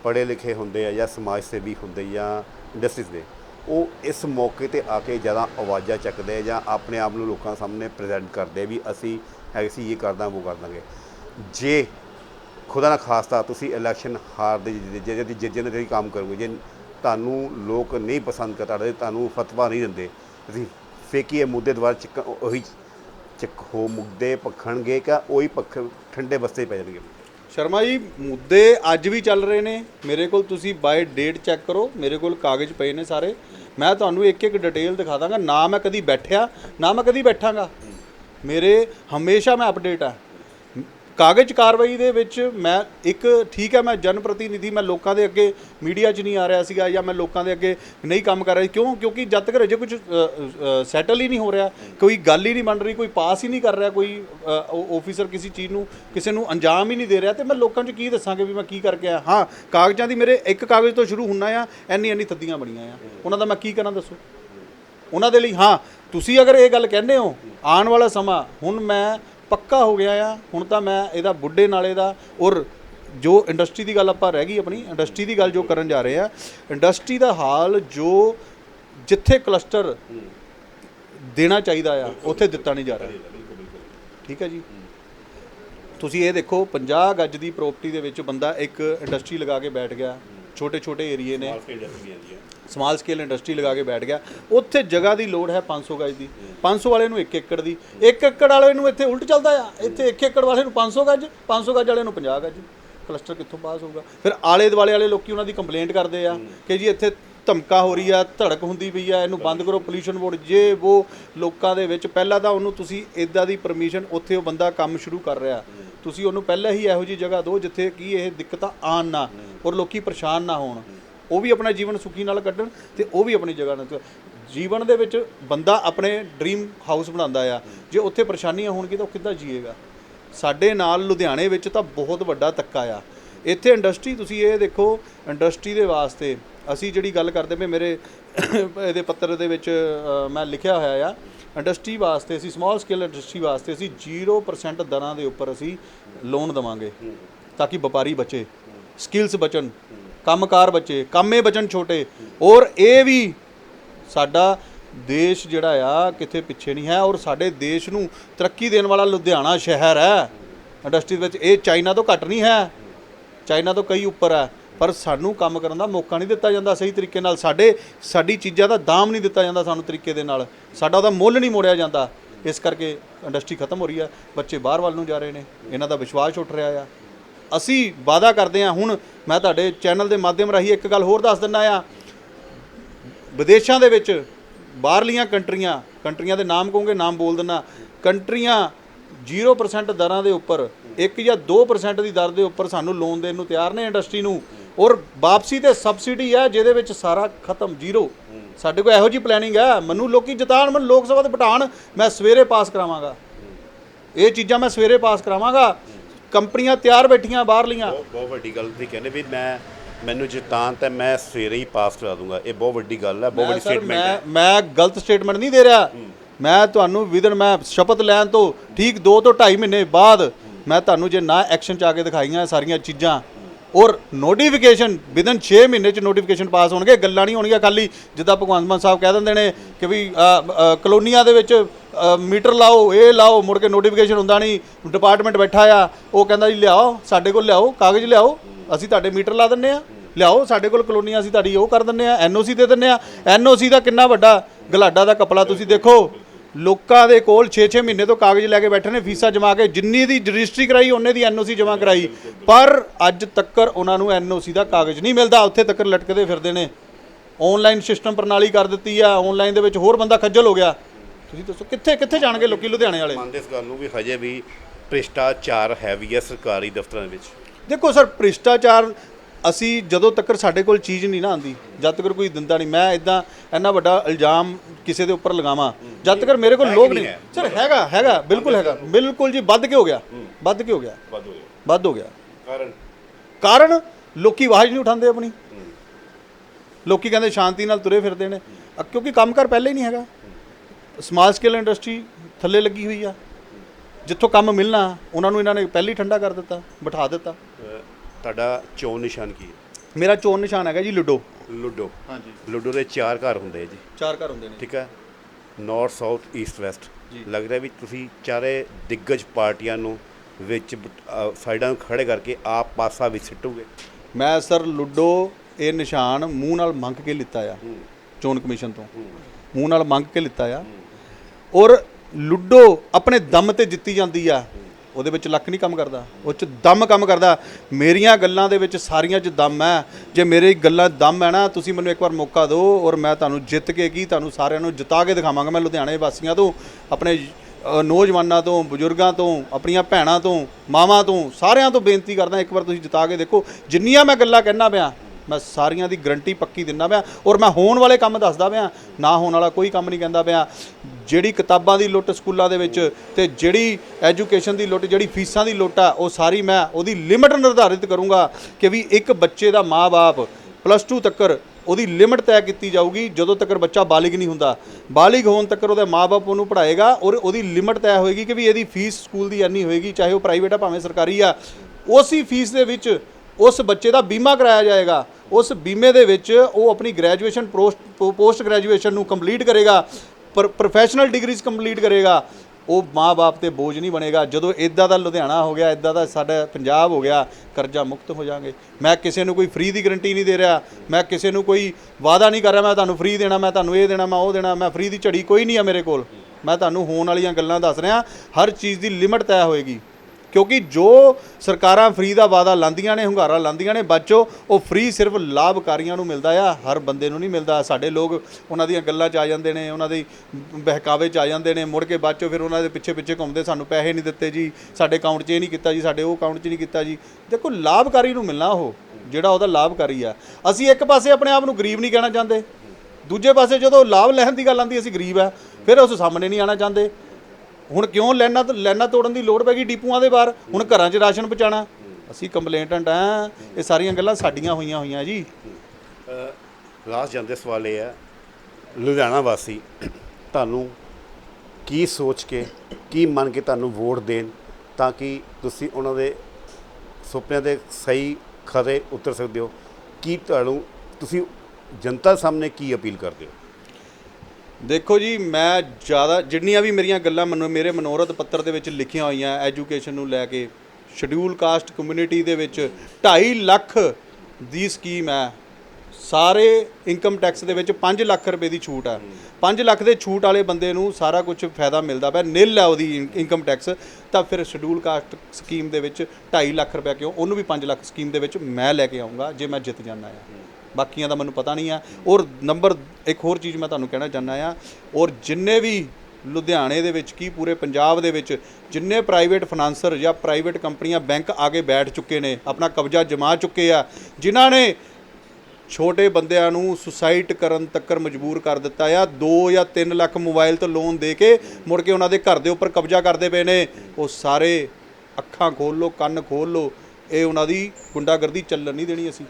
ਪੜ੍ਹੇ ਲਿਖੇ ਹੁੰਦੇ ਆ ਜਾਂ ਸਮਾਜ ਸੇਵੀ ਹੁੰਦੇ ਜਾਂ ਇੰਡਸਟਰੀਜ਼ ਦੇ। ਉਹ ਇਸ ਮੌਕੇ ਤੇ ਆ ਕੇ ਜ਼ਿਆਦਾ ਆਵਾਜ਼ਾਂ ਚੱਕਦੇ ਜਾਂ ਆਪਣੇ ਆਪ ਨੂੰ ਲੋਕਾਂ ਸਾਹਮਣੇ ਪ੍ਰੈਜ਼ੈਂਟ ਕਰਦੇ ਵੀ ਅਸੀਂ ਐਸੀ ਇਹ ਕਰਦਾ, ਉਹ ਕਰ ਦਾਂਗੇ। ਜੇ ਖੁਦਾ ਨਾ ਖਾਸਤਾ ਤੁਸੀਂ ਇਲੈਕਸ਼ਨ ਹਾਰਦੇ ਜੇ ਜੇ ਜੇ ਜੇ ਤੁਸੀਂ ਕੰਮ ਕਰੋਗੇ, ਜੇ ਤੁਹਾਨੂੰ ਲੋਕ ਨਹੀਂ ਪਸੰਦ ਕਰਦੇ ਤੁਹਾਨੂੰ ਫਤਵਾ ਨਹੀਂ ਦਿੰਦੇ, ਤੁਸੀਂ ਫੇਕੀਏ ਮੁੱਦੇ ਦੁਆਰਾ ਚੱਕ ਉਹੀ ਚੱਕ ਹੋ ਮੁੱਦੇ ਪਖਣਗੇ ਕਿ ਉਹੀ ਪੱਖ ਠੰਡੇ ਬਸਤੇ ਪੈ ਜਾਣਗੇ। ਸ਼ਰਮਾ ਜੀ, ਮੁੱਦੇ ਅੱਜ ਵੀ ਚੱਲ ਰਹੇ ਨੇ। ਮੇਰੇ ਕੋਲ ਤੁਸੀਂ ਬਾਏ ਡੇਟ ਚੈੱਕ ਕਰੋ। ਮੇਰੇ ਕੋਲ ਕਾਗਜ਼ ਪਏ ਨੇ ਸਾਰੇ। ਮੈਂ ਤੁਹਾਨੂੰ ਇੱਕ ਇੱਕ ਡਿਟੇਲ ਦਿਖਾ ਦਾਂਗਾ। ਨਾ ਮੈਂ ਕਦੀ ਬੈਠਿਆ, ਨਾ ਮੈਂ ਕਦੀ ਬੈਠਾਂਗਾ। ਮੇਰੇ, ਹਮੇਸ਼ਾ ਮੈਂ ਅਪਡੇਟ ਆ। ਕਾਗਜ਼ ਕਾਰਵਾਈ ਦੇ ਵਿੱਚ ਮੈਂ ਇੱਕ ਠੀਕ ਹੈ, ਮੈਂ ਜਨ ਪ੍ਰਤੀਨਿਧੀ ਮੈਂ ਲੋਕਾਂ ਦੇ ਅੱਗੇ ਮੀਡੀਆ 'ਚ ਨਹੀਂ ਆ ਰਿਹਾ ਸੀਗਾ ਜਾਂ ਮੈਂ ਲੋਕਾਂ ਦੇ ਅੱਗੇ ਨਹੀਂ ਕੰਮ ਕਰ ਰਿਹਾ ਕਿਉਂ? ਕਿਉਂਕਿ ਜਦ ਤੱਕ ਅਜੇ ਕੁਝ ਸੈਟਲ ਹੀ ਨਹੀਂ ਹੋ ਰਿਹਾ, ਕੋਈ ਗੱਲ ਹੀ ਨਹੀਂ ਬਣ ਰਹੀ, ਕੋਈ ਪਾਸ ਹੀ ਨਹੀਂ ਕਰ ਰਿਹਾ, ਕੋਈ ਆਫੀਸਰ ਕਿਸੇ ਚੀਜ਼ ਨੂੰ, ਕਿਸੇ ਨੂੰ ਅੰਜਾਮ ਹੀ ਨਹੀਂ ਦੇ ਰਿਹਾ। ਤੇ ਮੈਂ ਲੋਕਾਂ 'ਚ ਕੀ ਦੱਸਾਂਗੇ ਵੀ ਮੈਂ ਕੀ ਕਰਕੇ ਆਇਆ? ਹਾਂ, ਕਾਗਜ਼ਾਂ ਦੀ ਮੇਰੇ ਇੱਕ ਕਾਗਜ਼ ਤੋਂ ਸ਼ੁਰੂ ਹੁੰਨਾ ਆ, ਐਨੀ ਐਨੀ ਥੱਦੀਆਂ ਬਣੀਆਂ ਆ। ਉਹਨਾਂ ਦਾ ਮੈਂ ਕੀ ਕਰਾਂ ਦੱਸੋ? ਉਹਨਾਂ ਦੇ ਲਈ, ਹਾਂ, ਤੁਸੀਂ ਅਗਰ ਇਹ ਗੱਲ ਕਹਿੰਦੇ ਹੋ, ਆਉਣ ਵਾਲਾ ਸਮਾਂ, ਹੁਣ ਮੈਂ ਪੱਕਾ ਹੋ ਗਿਆ ਆ ਹੁਣ ਤਾਂ ਮੈਂ ਇਹਦਾ ਬੁੱਢੇ ਨਾਲੇ ਦਾ ਔਰ ਜੋ ਇੰਡਸਟਰੀ ਦੀ ਗੱਲ ਆਪਾਂ ਰਹਿ ਗਈ ਆਪਣੀ ਇੰਡਸਟਰੀ ਦੀ ਗੱਲ ਜੋ ਕਰਨ ਜਾ ਰਹੇ ਆ ਇੰਡਸਟਰੀ ਦਾ ਹਾਲ ਜੋ ਜਿੱਥੇ ਕਲਸਟਰ ਦੇਣਾ ਚਾਹੀਦਾ ਆ ਉੱਥੇ ਦਿੱਤਾ ਨਹੀਂ ਜਾ ਰਿਹਾ। ਠੀਕ ਹੈ ਜੀ? ਤੁਸੀਂ ਇਹ ਦੇਖੋ 50 ਗੱਜ ਦੀ ਪ੍ਰਾਪਰਟੀ ਦੇ ਵਿੱਚ ਬੰਦਾ ਇੱਕ ਇੰਡਸਟਰੀ ਲਗਾ ਕੇ ਬੈਠ ਗਿਆ ਛੋਟੇ ਛੋਟੇ ਏਰੀਏ ਨੇ। ਸਮਾਲ ਸਕੇਲ ਇੰਡਸਟਰੀ ਲਗਾ ਕੇ ਬੈਠ ਗਿਆ। ਉੱਥੇ ਜਗ੍ਹਾ ਦੀ ਲੋੜ ਹੈ 500 ਗਜ ਦੀ। 500 ਵਾਲੇ ਨੂੰ 1 ਏਕੜ ਦੀ। 1 ਏਕੜ ਵਾਲੇ ਨੂੰ ਇੱਥੇ ਉਲਟ ਚੱਲਦਾ ਆ। ਇੱਥੇ 1 ਏਕੜ ਵਾਲੇ ਨੂੰ 500 ਗਜ 500 ਗਜ ਵਾਲੇ ਨੂੰ 50 ਗਜ। ਕਲਸਟਰ ਕਿੱਥੋਂ ਪਾਸ ਹੋਊਗਾ? ਫਿਰ ਆਲੇ ਦੁਆਲੇ ਵਾਲੇ ਲੋਕੀ ਉਹਨਾਂ ਦੀ ਕੰਪਲੇਂਟ ਕਰਦੇ ਆ ਕਿ ਜੀ ਇੱਥੇ ਧਮਕਾ ਹੋ ਰਹੀ ਆ, ਧੜਕ ਹੁੰਦੀ ਪਈ ਆ, ਇਹਨੂੰ ਬੰਦ ਕਰੋ ਪੋਲੂਸ਼ਨ ਬੋਰਡ ਜੇ ਉਹ ਲੋਕਾਂ ਦੇ ਵਿੱਚ, ਪਹਿਲਾਂ ਤਾਂ ਉਹਨੂੰ ਤੁਸੀਂ ਇਦਾਂ ਦੀ ਪਰਮਿਸ਼ਨ ਉੱਥੇ ਉਹ ਬੰਦਾ ਕੰਮ ਸ਼ੁਰੂ ਕਰ ਰਿਹਾ। ਤੁਸੀਂ ਉਹਨੂੰ ਪਹਿਲਾਂ ਹੀ ਇਹੋ ਜੀ ਜਗ੍ਹਾ ਦਿਓ ਜਿੱਥੇ ਕੀ ਇਹ ਦਿੱਕਤਾਂ ਆਣ ਨਾ ਔਰ ਲੋਕੀ ਪਰੇਸ਼ਾਨ ਨਾ ਹੋਣ। ਉਹ ਵੀ ਆਪਣਾ ਜੀਵਨ ਸੁਖੀ ਨਾਲ ਕੱਢਣ ਤੇ ਉਹ ਵੀ ਆਪਣੀ ਜਗ੍ਹਾ ਨਾਲ ਜੀਵਨ ਦੇ ਵਿੱਚ ਬੰਦਾ ਆਪਣੇ ਡ੍ਰੀਮ ਹਾਊਸ ਬਣਾਉਂਦਾ ਆ। ਜੇ ਉੱਥੇ ਪਰੇਸ਼ਾਨੀਆਂ ਹੋਣਗੀਆਂ ਤਾਂ ਉਹ ਕਿੱਦਾਂ ਜੀਏਗਾ? ਸਾਡੇ ਨਾਲ ਲੁਧਿਆਣੇ ਵਿੱਚ ਤਾਂ ਬਹੁਤ ਵੱਡਾ ਤੱਕਾ ਆ। ਇੱਥੇ ਇੰਡਸਟਰੀ, ਤੁਸੀਂ ਇਹ ਦੇਖੋ, ਇੰਡਸਟਰੀ ਦੇ ਵਾਸਤੇ ਅਸੀਂ ਜਿਹੜੀ ਗੱਲ ਕਰਦੇ ਪਏ, ਮੇਰੇ ਇਹਦੇ ਪੱਤਰ ਦੇ ਵਿੱਚ ਮੈਂ ਲਿਖਿਆ ਹੋਇਆ ਆ। ਇੰਡਸਟਰੀ ਵਾਸਤੇ ਅਸੀਂ ਸਮਾਲ ਸਕੇਲ ਇੰਡਸਟਰੀ ਵਾਸਤੇ ਅਸੀਂ 0% ਦਰਾਂ ਦੇ ਉੱਪਰ ਅਸੀਂ ਲੋਨ ਦਵਾਂਗੇ ਤਾਂ ਕਿ ਵਪਾਰੀ ਬਚੇ ਸਕਿੱਲਸ ਬਚਣ, ਕੰਮਕਾਰ ਬਚੇ, ਕੰਮੇ ਬਚਣ ਛੋਟੇ। ਔਰ ਇਹ ਵੀ ਸਾਡਾ ਦੇਸ਼ ਜਿਹੜਾ ਆ ਕਿਤੇ ਪਿੱਛੇ ਨਹੀਂ ਹੈ, ਔਰ ਸਾਡੇ ਦੇਸ਼ ਨੂੰ ਤਰੱਕੀ ਦੇਣ ਵਾਲਾ ਲੁਧਿਆਣਾ ਸ਼ਹਿਰ ਹੈ। ਇੰਡਸਟਰੀ ਵਿੱਚ ਇਹ ਚਾਈਨਾ ਤੋਂ ਘੱਟ ਨਹੀਂ ਹੈ। ਚਾਈਨਾ ਤੋਂ ਕਈ ਉੱਪਰ ਆ ਪਰ ਸਾਨੂੰ ਕੰਮ ਕਰਨ ਦਾ ਮੌਕਾ ਨਹੀਂ ਦਿੱਤਾ ਜਾਂਦਾ ਸਹੀ ਤਰੀਕੇ ਨਾਲ। ਸਾਡੇ, ਸਾਡੀ ਚੀਜ਼ਾਂ ਦਾ ਦਾਮ ਨਹੀਂ ਦਿੱਤਾ ਜਾਂਦਾ ਸਾਨੂੰ ਤਰੀਕੇ ਦੇ ਨਾਲ। ਸਾਡਾ ਉਹਦਾ ਮੁੱਲ ਨਹੀਂ ਮੋੜਿਆ ਜਾਂਦਾ। ਇਸ ਕਰਕੇ ਇੰਡਸਟਰੀ ਖਤਮ ਹੋ ਰਹੀ ਹੈ। ਬੱਚੇ ਬਾਹਰ ਵੱਲ ਨੂੰ ਜਾ ਰਹੇ ਨੇ। ਇਹਨਾਂ ਦਾ ਵਿਸ਼ਵਾਸ ਉੱਠ ਰਿਹਾ ਆ। ਅਸੀਂ ਵਾਅਦਾ ਕਰਦੇ ਹਾਂ। ਹੁਣ ਮੈਂ ਤੁਹਾਡੇ ਚੈਨਲ ਦੇ ਮਾਧਿਅਮ ਰਾਹੀਂ ਇੱਕ ਗੱਲ ਹੋਰ ਦੱਸ ਦਿੰਦਾ ਆ। ਵਿਦੇਸ਼ਾਂ ਦੇ ਵਿੱਚ ਬਾਹਰਲੀਆਂ ਕੰਟਰੀਆਂ ਕੰਟਰੀਆਂ ਦੇ ਨਾਮ ਕਹੋਗੇ, ਨਾਮ ਬੋਲ ਦਿੰਨਾ ਕੰਟਰੀਆਂ 0% ਦਰਾਂ ਦੇ ਉੱਪਰ 1 ਜਾਂ 2% ਦੀ ਦਰ ਦੇ ਉੱਪਰ ਸਾਨੂੰ ਲੋਨ ਦੇਣ ਨੂੰ ਤਿਆਰ ਨੇ ਇੰਡਸਟਰੀ ਨੂੰ। ਔਰ ਵਾਪਸੀ ਤੇ ਸਬਸਿਡੀ ਹੈ ਜਿਹਦੇ ਵਿੱਚ ਸਾਰਾ ਖਤਮ ਜ਼ੀਰੋ ਸਾਡੇ ਕੋਲ ਇਹੋ ਜੀ ਪਲੈਨਿੰਗ ਹੈ ਮੈਨੂੰ ਲੋਕੀ ਜਿਤਾਣ ਮੈਨੂੰ ਲੋਕ ਸਭਾ ਤੇ ਬਿਠਾਣ ਮੈਂ ਸਵੇਰੇ ਪਾਸ ਕਰਾਵਾਂਗਾ। ਇਹ ਚੀਜ਼ਾਂ ਮੈਂ ਸਵੇਰੇ ਪਾਸ ਕਰਾਵਾਂਗਾ। ਕੰਪਨੀਆਂ ਤਿਆਰ ਬੈਠੀਆਂ ਬਾਹਰਲੀਆਂ ਬਹੁਤ ਬਹੁਤ ਵੱਡੀ ਗੱਲ ਤੁਸੀਂ ਕਹਿੰਦੇ ਵੀ ਮੈਂ ਮੈਨੂੰ ਜਿਤਾਨ ਤਾਂ ਮੈਂ ਸਵੇਰੇ ਹੀ ਪਾਸ ਕਰਾ ਦੂੰਗਾ। ਇਹ ਬਹੁਤ ਵੱਡੀ ਗੱਲ ਹੈ ਬਹੁਤ ਵੱਡੀ ਸਟੇਟਮੈਂਟ ਹੈ ਮੈਂ ਮੈਂ ਗਲਤ ਸਟੇਟਮੈਂਟ ਨਹੀਂ ਦੇ ਰਿਹਾ। ਮੈਂ ਤੁਹਾਨੂੰ ਵਿਦਨ ਮੈਂ ਸ਼ਪਥ ਲੈਣ ਤੋਂ ਠੀਕ 2 ਤੋਂ 2.5 ਮਹੀਨੇ ਬਾਅਦ ਮੈਂ ਤੁਹਾਨੂੰ ਜੇ ਨਾ ਐਕਸ਼ਨ ਚ ਆ ਕੇ ਦਿਖਾਈਆਂ ਸਾਰੀਆਂ ਚੀਜ਼ਾਂ, ਔਰ ਨੋਟੀਫਿਕੇਸ਼ਨ ਵਿਦਨ 6 ਮਹੀਨੇ ਚ ਨੋਟੀਫਿਕੇਸ਼ਨ ਪਾਸ ਹੋਣਗੇ, ਗੱਲਾਂ ਨਹੀਂ ਹੋਣਗੀਆਂ ਖਾਲੀ, ਜਿੱਦਾਂ ਭਗਵੰਤ ਮਾਨ ਸਾਹਿਬ ਕਹਿ ਦਿੰਦੇ ਨੇ ਕਿ ਵੀ ਕਲੋਨੀਆਂ ਦੇ ਵਿੱਚ ਮੀਟਰ ਲਾਓ, ਇਹ ਲਾਓ, ਮੁੜ ਕੇ ਨੋਟੀਫਿਕੇਸ਼ਨ ਹੁੰਦਾ ਨਹੀਂ ਡਿਪਾਰਟਮੈਂਟ ਬੈਠਾ ਆ, ਉਹ ਕਹਿੰਦਾ ਜੀ ਲਿਆਓ, ਸਾਡੇ ਕੋਲ ਲਿਆਓ, ਕਾਗਜ਼ ਲਿਆਓ, ਅਸੀਂ ਤੁਹਾਡੇ ਮੀਟਰ ਲਾ ਦਿੰਨੇ ਆ। ਲਿਆਓ, ਸਾਡੇ ਕੋਲ ਕਲੋਨੀਆਂ ਅਸੀਂ ਤੁਹਾਡੀ ਉਹ ਕਰ ਦਿੰਨੇ ਆ ਐਨਓਸੀ ਦੇ ਦਿੰਨੇ ਆ। ਐਨਓਸੀ ਦਾ ਕਿੰਨਾ ਵੱਡਾ ਗਲਾਡਾ ਦਾ ਕਪੜਾ ਤੁਸੀਂ ਦੇਖੋ ਲੋਕਾਂ ਦੇ ਕੋਲ 6-6 ਮਹੀਨੇ ਤੋਂ ਕਾਗਜ਼ ਲੈ ਕੇ ਬੈਠੇ ਨੇ ਫੀਸਾਂ ਜਮਾ ਕੇ ਜਿੰਨੀ ਦੀ ਰਜਿਸਟਰੀ ਕਰਾਈ ਉਹਨੇ ਦੀ ਐਨਓਸੀ ਜਮਾ ਕਰਾਈ। ਪਰ ਅੱਜ ਤੱਕਰ ਉਹਨਾਂ ਨੂੰ ਐਨਓਸੀ ਦਾ ਕਾਗਜ਼ ਨਹੀਂ ਮਿਲਦਾ ਉੱਥੇ ਤੱਕਰ ਲਟਕਦੇ ਫਿਰਦੇ ਨੇ। ਆਨਲਾਈਨ ਸਿਸਟਮ ਪ੍ਰਣਾਲੀ ਕਰ ਦਿੱਤੀ ਆ ਆਨਲਾਈਨ ਦੇ ਵਿੱਚ ਹੋਰ ਬੰਦਾ ਖੱਜਲ ਹੋ ਗਿਆ। ਤੁਸੀਂ ਦੱਸੋ ਕਿੱਥੇ ਕਿੱਥੇ ਜਾਣਗੇ ਲੋਕੀ ਲੁਧਿਆਣੇ ਵਾਲੇ? ਮੰਨਦੇ ਇਸ ਗੱਲ ਨੂੰ ਵੀ ਹਜੇ ਵੀ ਭ੍ਰਿਸ਼ਟਾਚਾਰ ਹੈਵੀ ਹੈ ਸਰਕਾਰੀ ਦਫ਼ਤਰਾਂ ਵਿੱਚ। ਦੇਖੋ ਸਰ ਭ੍ਰਿਸ਼ਟਾਚਾਰ ਅਸੀਂ ਜਦੋਂ ਤੱਕ ਸਾਡੇ ਕੋਲ ਚੀਜ਼ ਨਹੀਂ ਨਾ ਆਂਦੀ ਜਦ ਤੱਕ ਕੋਈ ਦਿੰਦਾ ਨਹੀਂ ਮੈਂ ਇਦਾਂ ਇੰਨਾ ਵੱਡਾ ਇਲਜ਼ਾਮ ਕਿਸੇ ਦੇ ਉੱਪਰ ਲਗਾਵਾਂ ਜਦ ਤੱਕ ਮੇਰੇ ਕੋਲ ਲੋਕ ਨਹੀਂ? ਸਰ ਹੈਗਾ ਹੈਗਾ ਬਿਲਕੁਲ ਹੈਗਾ। ਬਿਲਕੁਲ ਜੀ ਵੱਧ ਕੇ ਹੋ ਗਿਆ ਵੱਧ ਕੇ ਹੋ ਗਿਆ। ਵੱਧ ਹੋ ਗਿਆ। ਕਾਰਨ? ਕਾਰਨ ਲੋਕੀ ਆਵਾਜ਼ ਨਹੀਂ ਉਠਾਉਂਦੇ ਆਪਣੀ। ਲੋਕੀ ਕਹਿੰਦੇ ਸ਼ਾਂਤੀ ਨਾਲ ਤੁਰੇ ਫਿਰਦੇ ਨੇ। ਕਿਉਂਕਿ ਕੰਮਕਾਰ ਪਹਿਲੇ ਹੀ ਨਹੀਂ ਹੈਗਾ। ਸਮਾਲ ਸਕੇਲ ਇੰਡਸਟਰੀ ਥੱਲੇ ਲੱਗੀ ਹੋਈ ਆ। ਜਿੱਥੋਂ ਕੰਮ ਮਿਲਣਾ ਉਹਨਾਂ ਨੂੰ ਇਹਨਾਂ ਨੇ ਪਹਿਲੇ ਹੀ ਠੰਡਾ ਕਰ ਦਿੱਤਾ ਬਿਠਾ ਦਿੱਤਾ। ਤੁਹਾਡਾ ਚੋਣ ਨਿਸ਼ਾਨ ਕੀ ਹੈ? ਮੇਰਾ ਚੋਣ ਨਿਸ਼ਾਨ ਹੈਗਾ ਜੀ ਲੁੱਡੋ। ਲੁੱਡੋ। ਹਾਂਜੀ। ਲੁੱਡੋ ਦੇ ਚਾਰ ਘਰ ਹੁੰਦੇ ਆ ਜੀ। ਚਾਰ ਘਰ ਹੁੰਦੇ ਨੇ। ਠੀਕ ਹੈ? ਨਾਰਥ ਸਾਊਥ ਈਸਟ ਵੈਸਟ ਜੀ। ਲੱਗ ਰਿਹਾ ਵੀ ਤੁਸੀਂ ਚਾਰੇ ਦਿੱਗਜ ਪਾਰਟੀਆਂ ਨੂੰ ਵਿੱਚ ਸਾਈਡਾਂ ਨੂੰ ਖੜੇ ਕਰਕੇ ਆਪ ਪਾਸਾ ਵਿੱਚ ਸਿੱਟੋਗੇ? ਮੈਂ ਸਰ ਲੁੱਡੋ ਇਹ ਨਿਸ਼ਾਨ ਮੂੰਹ ਨਾਲ ਮੰਗ ਕੇ ਲਿੱਤਾ ਆ। ਚੋਣ ਕਮਿਸ਼ਨ ਤੋਂ। ਮੂੰਹ ਨਾਲ ਮੰਗ ਕੇ ਲਿੱਤਾ ਆ। ਔਰ ਲੁੱਡੋ ਆਪਣੇ ਦਮ ਤੇ ਜਿੱਤੀ ਜਾਂਦੀ ਆ। ਉਹਦੇ ਵਿੱਚ ਲੱਕ ਨਹੀਂ ਕੰਮ ਕਰਦਾ, ਉਹ ਚ ਦਮ ਕੰਮ ਕਰਦਾ। ਮੇਰੀਆਂ ਗੱਲਾਂ ਦੇ ਵਿੱਚ ਸਾਰੀਆਂ ਚ ਦਮ ਹੈ। ਜੇ ਮੇਰੇ ਗੱਲਾਂ ਦਮ ਹੈ ਨਾ, ਤੁਸੀਂ ਮੈਨੂੰ ਇੱਕ ਵਾਰ ਮੌਕਾ ਦਿਓ ਔਰ ਮੈਂ ਤੁਹਾਨੂੰ ਜਿੱਤ ਕੇ ਕੀ ਤੁਹਾਨੂੰ ਸਾਰਿਆਂ ਨੂੰ ਜਿਤਾ ਕੇ ਦਿਖਾਵਾਂਗਾ। ਮੈਂ ਲੁਧਿਆਣੇ ਵਾਸੀਆਂ ਤੋਂ, ਆਪਣੇ ਨੌਜਵਾਨਾਂ ਤੋਂ, ਬਜ਼ੁਰਗਾਂ ਤੋਂ, ਆਪਣੀਆਂ ਭੈਣਾਂ ਤੋਂ, ਮਾਵਾਂ ਤੋਂ, ਸਾਰਿਆਂ ਤੋਂ ਬੇਨਤੀ ਕਰਦਾ ਇੱਕ ਵਾਰ ਤੁਸੀਂ ਜਿਤਾ ਕੇ ਦੇਖੋ। ਜਿੰਨੀਆਂ ਮੈਂ ਗੱਲਾਂ ਕਹਿਣਾ ਪਿਆ ਮੈਂ ਸਾਰੀਆਂ ਦੀ ਗਰੰਟੀ ਪੱਕੀ ਦਿੰਦਾ ਪਿਆ ਔਰ ਮੈਂ ਹੋਣ ਵਾਲੇ ਕੰਮ ਦੱਸਦਾ ਪਿਆ, ਨਾ ਹੋਣ ਵਾਲਾ ਕੋਈ ਕੰਮ ਨਹੀਂ ਕਹਿੰਦਾ ਪਿਆ। ਜਿਹੜੀ ਕਿਤਾਬਾਂ ਦੀ ਲੁੱਟ ਸਕੂਲਾਂ ਦੇ ਵਿੱਚ ਤੇ ਜਿਹੜੀ ਐਜੂਕੇਸ਼ਨ ਦੀ ਲੁੱਟ, ਜਿਹੜੀ ਫੀਸਾਂ ਦੀ ਲੁੱਟ ਆ, ਉਹ ਸਾਰੀ ਮੈਂ ਉਹਦੀ ਲਿਮਟ ਨਿਰਧਾਰਿਤ ਕਰੂੰਗਾ ਕਿ ਵੀ ਇੱਕ ਬੱਚੇ ਦਾ ਮਾਂ-ਬਾਪ ਪਲੱਸ 2 ਤੱਕਰ ਉਹਦੀ ਲਿਮਟ ਤੈਅ ਕੀਤੀ ਜਾਊਗੀ, ਜਦੋਂ ਤੱਕ ਬੱਚਾ ਬਾਲਿਗ ਨਹੀਂ ਹੁੰਦਾ। ਬਾਲਿਗ ਹੋਣ ਤੱਕ ਉਹਦੇ ਮਾਪੇ ਉਹਨੂੰ ਪੜ੍ਹਾਏਗਾ ਔਰ ਉਹਦੀ ਲਿਮਟ ਤੈਅ ਹੋਏਗੀ ਕਿ ਵੀ ਇਹਦੀ ਫੀਸ ਸਕੂਲ ਦੀ ਇੰਨੀ ਹੋਏਗੀ, ਚਾਹੇ ਉਹ ਪ੍ਰਾਈਵੇਟ ਆ, ਭਾਵੇਂ ਸਰਕਾਰੀ ਆ। ਉਸੇ ਫੀਸ ਦੇ ਵਿੱਚ ਉਸ ਬੱਚੇ ਦਾ ਬੀਮਾ ਕਰਾਇਆ ਜਾਏਗਾ, ਉਸ ਬੀਮੇ ਦੇ ਵਿੱਚ ਉਹ ਆਪਣੀ ਗ੍ਰੈਜੂਏਸ਼ਨ ਪੋਸਟ ਗ੍ਰੈਜੂਏਸ਼ਨ ਨੂੰ ਕੰਪਲੀਟ ਕਰੇਗਾ ਪ੍ਰੋਫੈਸ਼ਨਲ ਡਿਗਰੀਜ਼ ਕੰਪਲੀਟ ਕਰੇਗਾ, ਉਹ ਮਾਂ-ਬਾਪ ਤੇ ਬੋਝ ਨਹੀਂ ਬਣੇਗਾ। ਜਦੋਂ ਇਦਾਂ ਦਾ ਲੁਧਿਆਣਾ ਹੋ ਗਿਆ, ਇਦਾਂ ਦਾ ਸਾਡਾ ਪੰਜਾਬ ਹੋ ਗਿਆ, ਕਰਜ਼ਾ ਮੁਕਤ ਹੋ ਜਾਾਂਗੇ ਮੈਂ ਕਿਸੇ ਨੂੰ ਕੋਈ ਫ੍ਰੀ ਦੀ ਗਾਰੰਟੀ ਨਹੀਂ ਦੇ ਰਿਹਾ, ਮੈਂ ਕਿਸੇ ਨੂੰ ਕੋਈ ਵਾਅਦਾ ਨਹੀਂ ਕਰ ਰਿਹਾ, ਮੈਂ ਤੁਹਾਨੂੰ ਫ੍ਰੀ ਦੇਣਾ, ਮੈਂ ਤੁਹਾਨੂੰ ਇਹ ਦੇਣਾ, ਮੈਂ ਉਹ ਦੇਣਾ, ਮੈਂ ਫ੍ਰੀ ਦੀ ਝੜੀ ਕੋਈ ਨਹੀਂ ਆ ਮੇਰੇ ਕੋਲ। ਮੈਂ ਤੁਹਾਨੂੰ ਹੋਣ ਵਾਲੀਆਂ ਗੱਲਾਂ ਦੱਸ ਰਿਹਾ, ਹਰ ਚੀਜ਼ ਦੀ ਲਿਮਟ ਤੈਅ ਹੋਏਗੀ। ਕਿਉਂਕਿ ਜੋ ਸਰਕਾਰਾਂ ਫ੍ਰੀ ਦਾ ਵਾਅਦਾ ਲਾਂਦੀਆਂ ਨੇ, ਹੁੰਗਾਰਾ ਲਾਂਦੀਆਂ ਨੇ ਬੱਚੋ ਉਹ ਫ੍ਰੀ ਸਿਰਫ ਲਾਭਕਾਰੀਆਂ ਨੂੰ ਮਿਲਦਾ ਆ, ਹਰ ਬੰਦੇ ਨੂੰ ਨਹੀਂ ਮਿਲਦਾ। ਸਾਡੇ ਲੋਕ ਉਹਨਾਂ ਦੀਆਂ ਗੱਲਾਂ 'ਚ ਆ ਜਾਂਦੇ ਨੇ, ਉਹਨਾਂ ਦੇ ਬਹਿਕਾਵੇ 'ਚ ਆ ਜਾਂਦੇ ਨੇ, ਮੁੜ ਕੇ ਬਾਅਦ ਫਿਰ ਉਹਨਾਂ ਦੇ ਪਿੱਛੇ ਪਿੱਛੇ ਘੁੰਮਦੇ, ਸਾਨੂੰ ਪੈਸੇ ਨਹੀਂ ਦਿੱਤੇ ਜੀ, ਸਾਡੇ ਅਕਾਊਂਟ 'ਚ ਇਹ ਨਹੀਂ ਕੀਤਾ ਜੀ, ਸਾਡੇ ਉਹ ਅਕਾਊਂਟ 'ਚ ਨਹੀਂ ਕੀਤਾ ਜੀ। ਦੇਖੋ, ਲਾਭਕਾਰੀ ਨੂੰ ਮਿਲਣਾ ਉਹ, ਜਿਹੜਾ ਉਹਦਾ ਲਾਭਕਾਰੀ ਆ। ਅਸੀਂ ਇੱਕ ਪਾਸੇ ਆਪਣੇ ਆਪ ਨੂੰ ਗਰੀਬ ਨਹੀਂ ਕਹਿਣਾ ਚਾਹੁੰਦੇ। ਦੂਜੇ ਪਾਸੇ ਜਦੋਂ ਲਾਭ ਲੈਣ ਦੀ ਗੱਲ ਆਉਂਦੀ, ਅਸੀਂ ਗਰੀਬ ਆ। ਫਿਰ ਉਸ ਸਾਹਮਣੇ ਨਹੀਂ ਆਣਾ ਚਾਹੁੰਦੇ। ਹੁਣ ਕਿਉਂ ਲੈਣਾ ਲੈਣਾ ਤੋੜਨ ਦੀ ਲੋੜ ਪੈ ਗਈ ਡੀਪੂਆਂ ਦੇ ਬਾਹਰ? ਹੁਣ ਘਰਾਂ 'ਚ ਰਾਸ਼ਨ ਪਹੁੰਚਾਉਣਾ। ਅਸੀਂ ਕੰਪਲੇਂਟੈਂਟ ਆ ਇਹ ਸਾਰੀਆਂ ਗੱਲਾਂ ਸਾਡੀਆਂ ਹੋਈਆਂ ਹੋਈਆਂ ਜੀ। ਲਾਸਟ ਜਾਂਦੇ ਸਵਾਲ ਇਹ ਹੈ ਲੁਧਿਆਣਾ ਵਾਸੀ ਤੁਹਾਨੂੰ ਕੀ ਸੋਚ ਕੇ ਕੀ ਮੰਨ ਕੇ ਤੁਹਾਨੂੰ ਵੋਟ ਦੇਣ ਤਾਂ ਕਿ ਤੁਸੀਂ ਉਹਨਾਂ ਦੇ ਸੁਪਨਿਆਂ ਦੇ ਸਹੀ ਖਰੇ ਉਤਰ ਸਕਦੇ ਹੋ? ਕੀ ਤੁਹਾਨੂੰ ਤੁਸੀਂ ਜਨਤਾ ਸਾਹਮਣੇ ਕੀ ਅਪੀਲ ਕਰਦੇ ਹੋ? ਦੇਖੋ ਜੀ, ਮੈਂ ਜ਼ਿਆਦਾ, ਜਿੰਨੀਆਂ ਵੀ ਮੇਰੀਆਂ ਗੱਲਾਂ ਮੈਨੂੰ, ਮੇਰੇ ਮਨੋਰਥ ਪੱਤਰ ਦੇ ਵਿੱਚ ਲਿਖੀਆਂ ਹੋਈਆਂ ਐਜੂਕੇਸ਼ਨ ਨੂੰ ਲੈ ਕੇ ਸ਼ਡਿਊਲ ਕਾਸਟ ਕਮਿਊਨਿਟੀ ਦੇ ਵਿੱਚ 2.5 ਲੱਖ ਦੀ ਸਕੀਮ ਹੈ। ਸਾਰੇ ਇਨਕਮ ਟੈਕਸ ਦੇ ਵਿੱਚ 5 ਲੱਖ ਰੁਪਏ ਦੀ ਛੂਟ ਹੈ। 5 ਲੱਖ ਦੇ ਛੂਟ ਵਾਲੇ ਬੰਦੇ ਨੂੰ ਸਾਰਾ ਕੁਝ ਫਾਇਦਾ ਮਿਲਦਾ ਪਿਆ, ਨਿਲ ਹੈ ਉਹਦੀ ਇਨਕਮ ਟੈਕਸ ਤਾਂ ਫਿਰ ਸ਼ਡਿਊਲ ਕਾਸਟ ਸਕੀਮ ਦੇ ਵਿੱਚ 2.5 ਲੱਖ ਰੁਪਏ ਕਿਉਂ? ਉਹਨੂੰ ਵੀ 5 ਲੱਖ ਸਕੀਮ ਦੇ ਵਿੱਚ ਮੈਂ ਲੈ ਕੇ ਆਉਂਗਾ ਜੇ ਮੈਂ ਜਿੱਤ ਜਾਂਦਾ ਆ ਬਾਕੀਆਂ ਦਾ ਮੈਨੂੰ ਪਤਾ ਨਹੀਂ ਆ। ਔਰ ਨੰਬਰ, ਇੱਕ ਹੋਰ ਚੀਜ਼ ਮੈਂ ਤੁਹਾਨੂੰ ਕਹਿਣਾ ਚਾਹੁੰਦਾ ਆ। ਔਰ ਜਿੰਨੇ ਵੀ ਲੁਧਿਆਣੇ ਦੇ ਵਿੱਚ ਕੀ ਪੂਰੇ ਪੰਜਾਬ ਦੇ ਵਿੱਚ ਜਿੰਨੇ ਪ੍ਰਾਈਵੇਟ ਫਾਈਨਾਂਸਰ ਜਾਂ ਪ੍ਰਾਈਵੇਟ ਕੰਪਨੀਆਂ ਬੈਂਕ ਆ ਕੇ ਬੈਠ ਚੁੱਕੇ ਨੇ, ਆਪਣਾ ਕਬਜ਼ਾ ਜਮਾ ਚੁੱਕੇ ਆ, ਜਿਨ੍ਹਾਂ ਨੇ ਛੋਟੇ ਬੰਦਿਆਂ ਨੂੰ ਸੁਸਾਈਡ ਕਰਨ ਤੱਕਰ ਮਜਬੂਰ ਕਰ ਦਿੱਤਾ ਆ। 2 ਜਾਂ 3 ਲੱਖ ਮੋਬਾਈਲ ਤੋਂ ਲੋਨ ਦੇ ਕੇ ਮੁੜ ਕੇ ਉਹਨਾਂ ਦੇ ਘਰ ਦੇ ਉੱਪਰ ਕਬਜ਼ਾ ਕਰਦੇ ਪਏ ਨੇ। ਉਹ ਸਾਰੇ ਅੱਖਾਂ ਖੋਲ ਲੋ ਕੰਨ ਖੋਲ ਲੋ ਇਹ ਉਹਨਾਂ ਦੀ ਗੁੰਡਾਗਰਦੀ ਚੱਲਣ ਨਹੀਂ ਦੇਣੀ ਅਸੀਂ।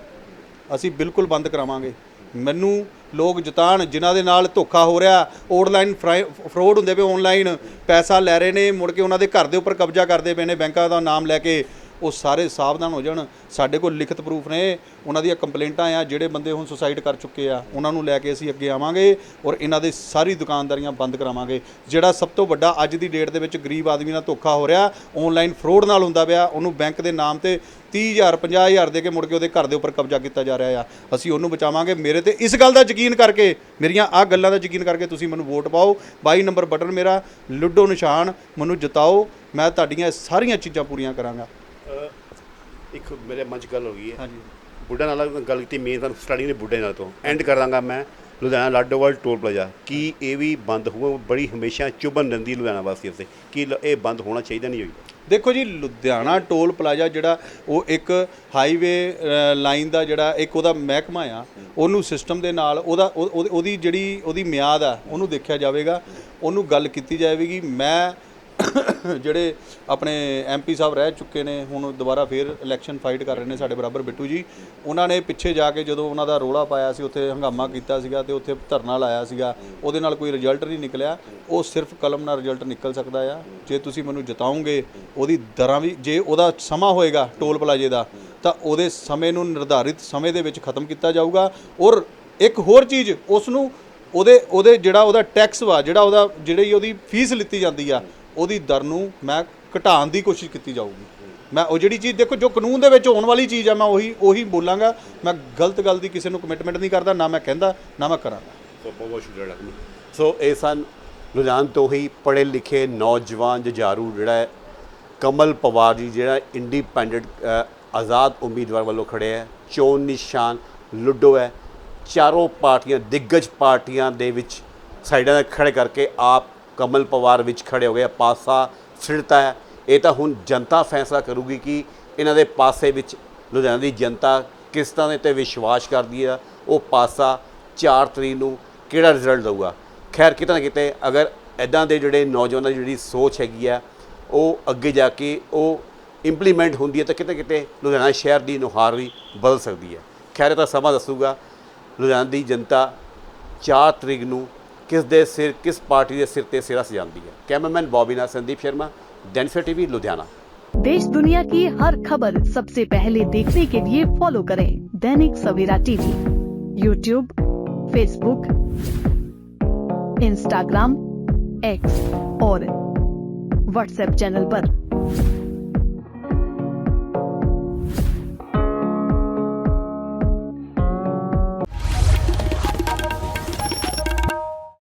ਅਸੀਂ ਬਿਲਕੁਲ ਬੰਦ ਕਰਾਵਾਂਗੇ। ਮੈਨੂੰ ਲੋਕ ਜਤਾਨ ਜਿਨ੍ਹਾਂ ਦੇ ਨਾਲ ਧੋਖਾ ਹੋ ਰਿਹਾ ਆਨਲਾਈਨ ਫਰੋਡ ਹੁੰਦੇ ਪਏ ਆਨਲਾਈਨ ਪੈਸਾ ਲੈ ਰਹੇ ਨੇ, ਮੁੜ ਕੇ ਉਹਨਾਂ ਦੇ ਘਰ ਦੇ ਉੱਪਰ ਕਬਜ਼ਾ ਕਰਦੇ ਪਏ ਨੇ, ਬੈਂਕਾਂ ਦਾ ਨਾਮ ਲੈ ਕੇ ਉਹ ਸਾਰੇ ਸਾਵਧਾਨ ਹੋ ਜਾਣ। ਸਾਡੇ ਕੋਲ ਲਿਖਤ ਪ੍ਰੂਫ ਨੇ। ਉਹਨਾਂ ਦੀਆਂ ਕੰਪਲੇਂਟਾਂ ਆ, ਜਿਹੜੇ ਬੰਦੇ ਹੁਣ ਸੁਸਾਈਡ ਕਰ ਚੁੱਕੇ ਆ, ਉਹਨਾਂ ਨੂੰ ਲੈ ਕੇ ਅਸੀਂ ਅੱਗੇ ਆਵਾਂਗੇ ਔਰ ਇਹਨਾਂ ਦੇ ਸਾਰੀ ਦੁਕਾਨਦਾਰੀਆਂ ਬੰਦ ਕਰਾਵਾਂਗੇ। ਜਿਹੜਾ ਸਭ ਤੋਂ ਵੱਡਾ ਅੱਜ ਦੀ ਡੇਟ ਦੇ ਵਿੱਚ ਗਰੀਬ ਆਦਮੀ ਨਾਲ ਧੋਖਾ ਹੋ ਰਿਹਾ ਆਨਲਾਈਨ ਫਰੋਡ ਨਾਲ ਹੁੰਦਾ ਪਿਆ, ਉਹਨੂੰ ਬੈਂਕ ਦੇ ਨਾਮ ਤੇ 30000 50000 ਦੇ ਕੇ ਮੁੜ ਕੇ ਉਹਦੇ ਘਰ ਦੇ ਉੱਪਰ ਕਬਜ਼ਾ ਕੀਤਾ ਜਾ ਰਿਹਾ ਆ। ਅਸੀਂ ਉਹਨੂੰ ਬਚਾਵਾਂਗੇ। ਮੇਰੇ ਤੇ ਇਸ ਗੱਲ ਦਾ ਯਕੀਨ ਕਰਕੇ, ਮੇਰੀਆਂ ਆਹ ਗੱਲਾਂ ਦਾ ਯਕੀਨ ਕਰਕੇ ਤੁਸੀਂ ਮੈਨੂੰ ਵੋਟ ਪਾਓ। 22 ਨੰਬਰ ਬਟਨ ਮੇਰਾ, ਲੁੱਡੋ ਨਿਸ਼ਾਨ, ਮੈਨੂੰ ਜਿਤਾਓ। ਮੈਂ ਤੁਹਾਡੀਆਂ ਇਹ ਸਾਰੀਆਂ ਚੀਜ਼ਾਂ ਪੂਰੀਆਂ ਕਰਾਂਗਾ। ਇੱਕ ਮੇਰੇ ਮਨ 'ਚ ਗੱਲ ਹੋ ਗਈ ਹੈ। ਹਾਂਜੀ। ਬੁੱਢਾ ਨਾਲ ਗੱਲ ਕੀਤੀ ਮੇਨ ਤੁਹਾਨੂੰ ਸਟਾਰਟਿੰਗ ਦੇ ਬੁੱਢੇ ਨਾਲ ਤੋਂ। ਐਂਡ ਕਰ ਦਾਂਗਾ ਮੈਂ ਲੁਧਿਆਣਾ ਲਾਡੋਵਾਲ ਟੋਲ ਪਲਾਜ਼ਾ ਕੀ ਇਹ ਵੀ ਬੰਦ ਹੋਊਗਾ? ਬੜੀ ਹਮੇਸ਼ਾ ਚੁਭਨ ਰਹਿੰਦੀ ਲੁਧਿਆਣਾ ਵਾਸੀਆਂ ਤੇ ਕੀ ਲ- ਇਹ ਬੰਦ ਹੋਣਾ ਚਾਹੀਦਾ ਨਹੀਂ ਹੋਈ? ਦੇਖੋ ਜੀ ਲੁਧਿਆਣਾ ਟੋਲ ਪਲਾਜ਼ਾ ਜਿਹੜਾ ਉਹ ਇੱਕ ਹਾਈਵੇ ਲਾਈਨ ਦਾ ਜਿਹੜਾ ਇੱਕ ਉਹਦਾ ਮਹਿਕਮਾ ਆ। ਉਹਨੂੰ ਸਿਸਟਮ ਦੇ ਨਾਲ ਉਹਦਾ ਉਹ- ਉਹਦੀ- ਉਹਦੀ ਜਿਹੜੀ ਉਹਦੀ ਮਿਆਦ ਆ ਉਹਨੂੰ ਦੇਖਿਆ ਜਾਵੇਗਾ। ਉਹਨੂੰ ਗੱਲ ਕੀਤੀ ਜਾਵੇਗੀ। ਮੈਂ ਜਿਹੜੇ ਆਪਣੇ ਐਮਪੀ ਸਾਹਿਬ ਰਹਿ ਚੁੱਕੇ ਨੇ, ਹੁਣ ਦੁਬਾਰਾ ਫੇਰ ਇਲੈਕਸ਼ਨ ਫਾਈਟ ਕਰ ਰਹੇ ਨੇ ਸਾਡੇ ਬਰਾਬਰ ਬਿੱਟੂ ਜੀ। ਉਹਨਾਂ ਨੇ ਪਿੱਛੇ ਜਾ ਕੇ ਜਦੋਂ ਉਹਨਾਂ ਦਾ ਰੋਲਾ ਪਾਇਆ ਸੀ, ਉੱਥੇ ਹੰਗਾਮਾ ਕੀਤਾ ਸੀਗਾ ਤੇ ਉੱਥੇ ਧਰਨਾ ਲਾਇਆ ਸੀਗਾ, ਉਹਦੇ ਨਾਲ ਕੋਈ ਰਿਜ਼ਲਟ ਨਹੀਂ ਨਿਕਲਿਆ। ਉਹ ਸਿਰਫ ਕਲਮ ਨਾਲ ਰਿਜ਼ਲਟ ਨਿਕਲ ਸਕਦਾ ਆ। ਜੇ ਤੁਸੀਂ ਮੈਨੂੰ ਜਿਤਾਓਗੇ, ਉਹਦੀ ਦਰਾਂ ਵੀ, ਜੇ ਉਹਦਾ ਸਮਾਂ ਹੋਏਗਾ ਟੋਲ ਪਲਾਜੇ ਦਾ, ਤਾਂ ਉਹਦੇ ਸਮੇਂ ਨੂੰ ਨਿਰਧਾਰਿਤ ਸਮੇਂ ਦੇ ਵਿੱਚ ਖਤਮ ਕੀਤਾ ਜਾਊਗਾ। ਔਰ ਇੱਕ ਹੋਰ ਚੀਜ਼ ਉਸ ਨੂੰ ਉਹਦੇ ਉਹਦੇ ਜਿਹੜਾ ਉਹਦਾ ਟੈਕਸ ਵਾ, ਜਿਹੜਾ ਉਹਦਾ, ਜਿਹੜੀ ਉਹਦੀ ਫੀਸ ਲਿੱਤੀ ਜਾਂਦੀ ਆ ਉਹਦੀ ਦਰ ਨੂੰ ਮੈਂ ਘਟਾਉਣ ਦੀ ਕੋਸ਼ਿਸ਼ ਕੀਤੀ ਜਾਊਗੀ। ਮੈਂ ਉਹ ਜਿਹੜੀ ਚੀਜ਼ ਦੇਖੋ, ਜੋ ਕਾਨੂੰਨ ਦੇ ਵਿੱਚ ਹੋਣ ਵਾਲੀ ਚੀਜ਼ ਆ, ਮੈਂ ਉਹੀ ਉਹੀ ਬੋਲਾਂਗਾ। ਮੈਂ ਗਲਤ ਗੱਲ ਦੀ ਕਿਸੇ ਨੂੰ ਕਮਿਟਮੈਂਟ ਨਹੀਂ ਕਰਦਾ, ਨਾ ਮੈਂ ਕਹਿੰਦਾ, ਨਾ ਮੈਂ ਕਰਾਂਗਾ। ਸੋ ਬਹੁਤ ਬਹੁਤ ਸ਼ੁਕਰੀਆ ਲੱਗਦਾ ਸੋ ਇਹ ਸਨ ਲੁਧਿਆਣਾ ਤੋਂ ਹੀ ਪੜ੍ਹੇ ਲਿਖੇ ਨੌਜਵਾਨ ਜੁਝਾਰੂ ਜਿਹੜਾ ਹੈ, ਕਮਲ ਪਵਾਰ ਜੀ, ਜਿਹੜਾ ਇੰਡੀਪੈਂਡੈਂਟ ਆਜ਼ਾਦ ਉਮੀਦਵਾਰ ਵੱਲੋਂ ਖੜੇ ਹੈ ਚੋਣ ਨਿਸ਼ਾਨ ਲੁੱਡੋ ਹੈ। ਚਾਰੋਂ ਪਾਰਟੀਆਂ, ਦਿੱਗਜ ਪਾਰਟੀਆਂ ਦੇ ਵਿੱਚ ਸਾਈਡਾਂ 'ਤੇ ਖੜੇ ਕਰਕੇ ਆਪ ਕਮਲ ਪਵਾਰ ਵਿੱਚ ਖੜੇ ਹੋ ਗਏ, ਪਾਸਾ ਸਿਰਤਾ ਹੈ। ਇਹ ਤਾਂ ਹੁਣ ਜਨਤਾ ਫੈਸਲਾ ਕਰੂਗੀ ਕਿ ਇਹਨਾਂ ਦੇ ਪਾਸੇ ਵਿੱਚ ਲੁਧਿਆਣਾ ਦੀ ਜਨਤਾ ਕਿਸ ਤਰ੍ਹਾਂ ਦੇ ਤੇ ਵਿਸ਼ਵਾਸ ਕਰਦੀ ਆ ਉਹ ਪਾਸਾ 4 ਤਰੀਕ ਨੂੰ ਕਿਹੜਾ ਰਿਜ਼ਲਟ ਦਊਗਾ? ਖੈਰ, ਕਿਤੇ ਨਾ ਕਿਤੇ ਅਗਰ ਐਦਾਂ ਦੇ ਜਿਹੜੇ ਨੌਜਵਾਨਾਂ ਦੀ ਜਿਹੜੀ ਸੋਚ ਹੈਗੀ ਆ ਉਹ ਅੱਗੇ ਜਾ ਕੇ ਉਹ ਇੰਪਲੀਮੈਂਟ ਹੁੰਦੀ ਹੈ ਤਾਂ ਕਿਤੇ ਕਿਤੇ ਲੁਧਿਆਣਾ ਸ਼ਹਿਰ ਦੀ ਨੁਹਾਰ ਵੀ ਬਦਲ ਸਕਦੀ ਹੈ। ਖੈਰ, ਇਹ ਤਾਂ ਸਮਾਂ ਦੱਸੂਗਾ, ਲੁਧਿਆਣਾ ਦੀ ਜਨਤਾ 4 ਤਰੀਕ ਨੂੰ किस ਦੇ सिर ਕਿਸ ਪਾਰਟੀ ਦੇ ਸਿਰ ਤੇ ਸਿਰਾ ਸਜਾਉਂਦੀ है कैमरामैन ਬੌਬੀ ਨਾਲ ਸੰਦੀਪ ਸ਼ਰਮਾ ਡੈਨਫੇ ਟੀਵੀ देश दुनिया की हर खबर सबसे पहले देखने के लिए फॉलो करें Dainik Savera TV YouTube Facebook Instagram X और व्हाट्सएप चैनल पर।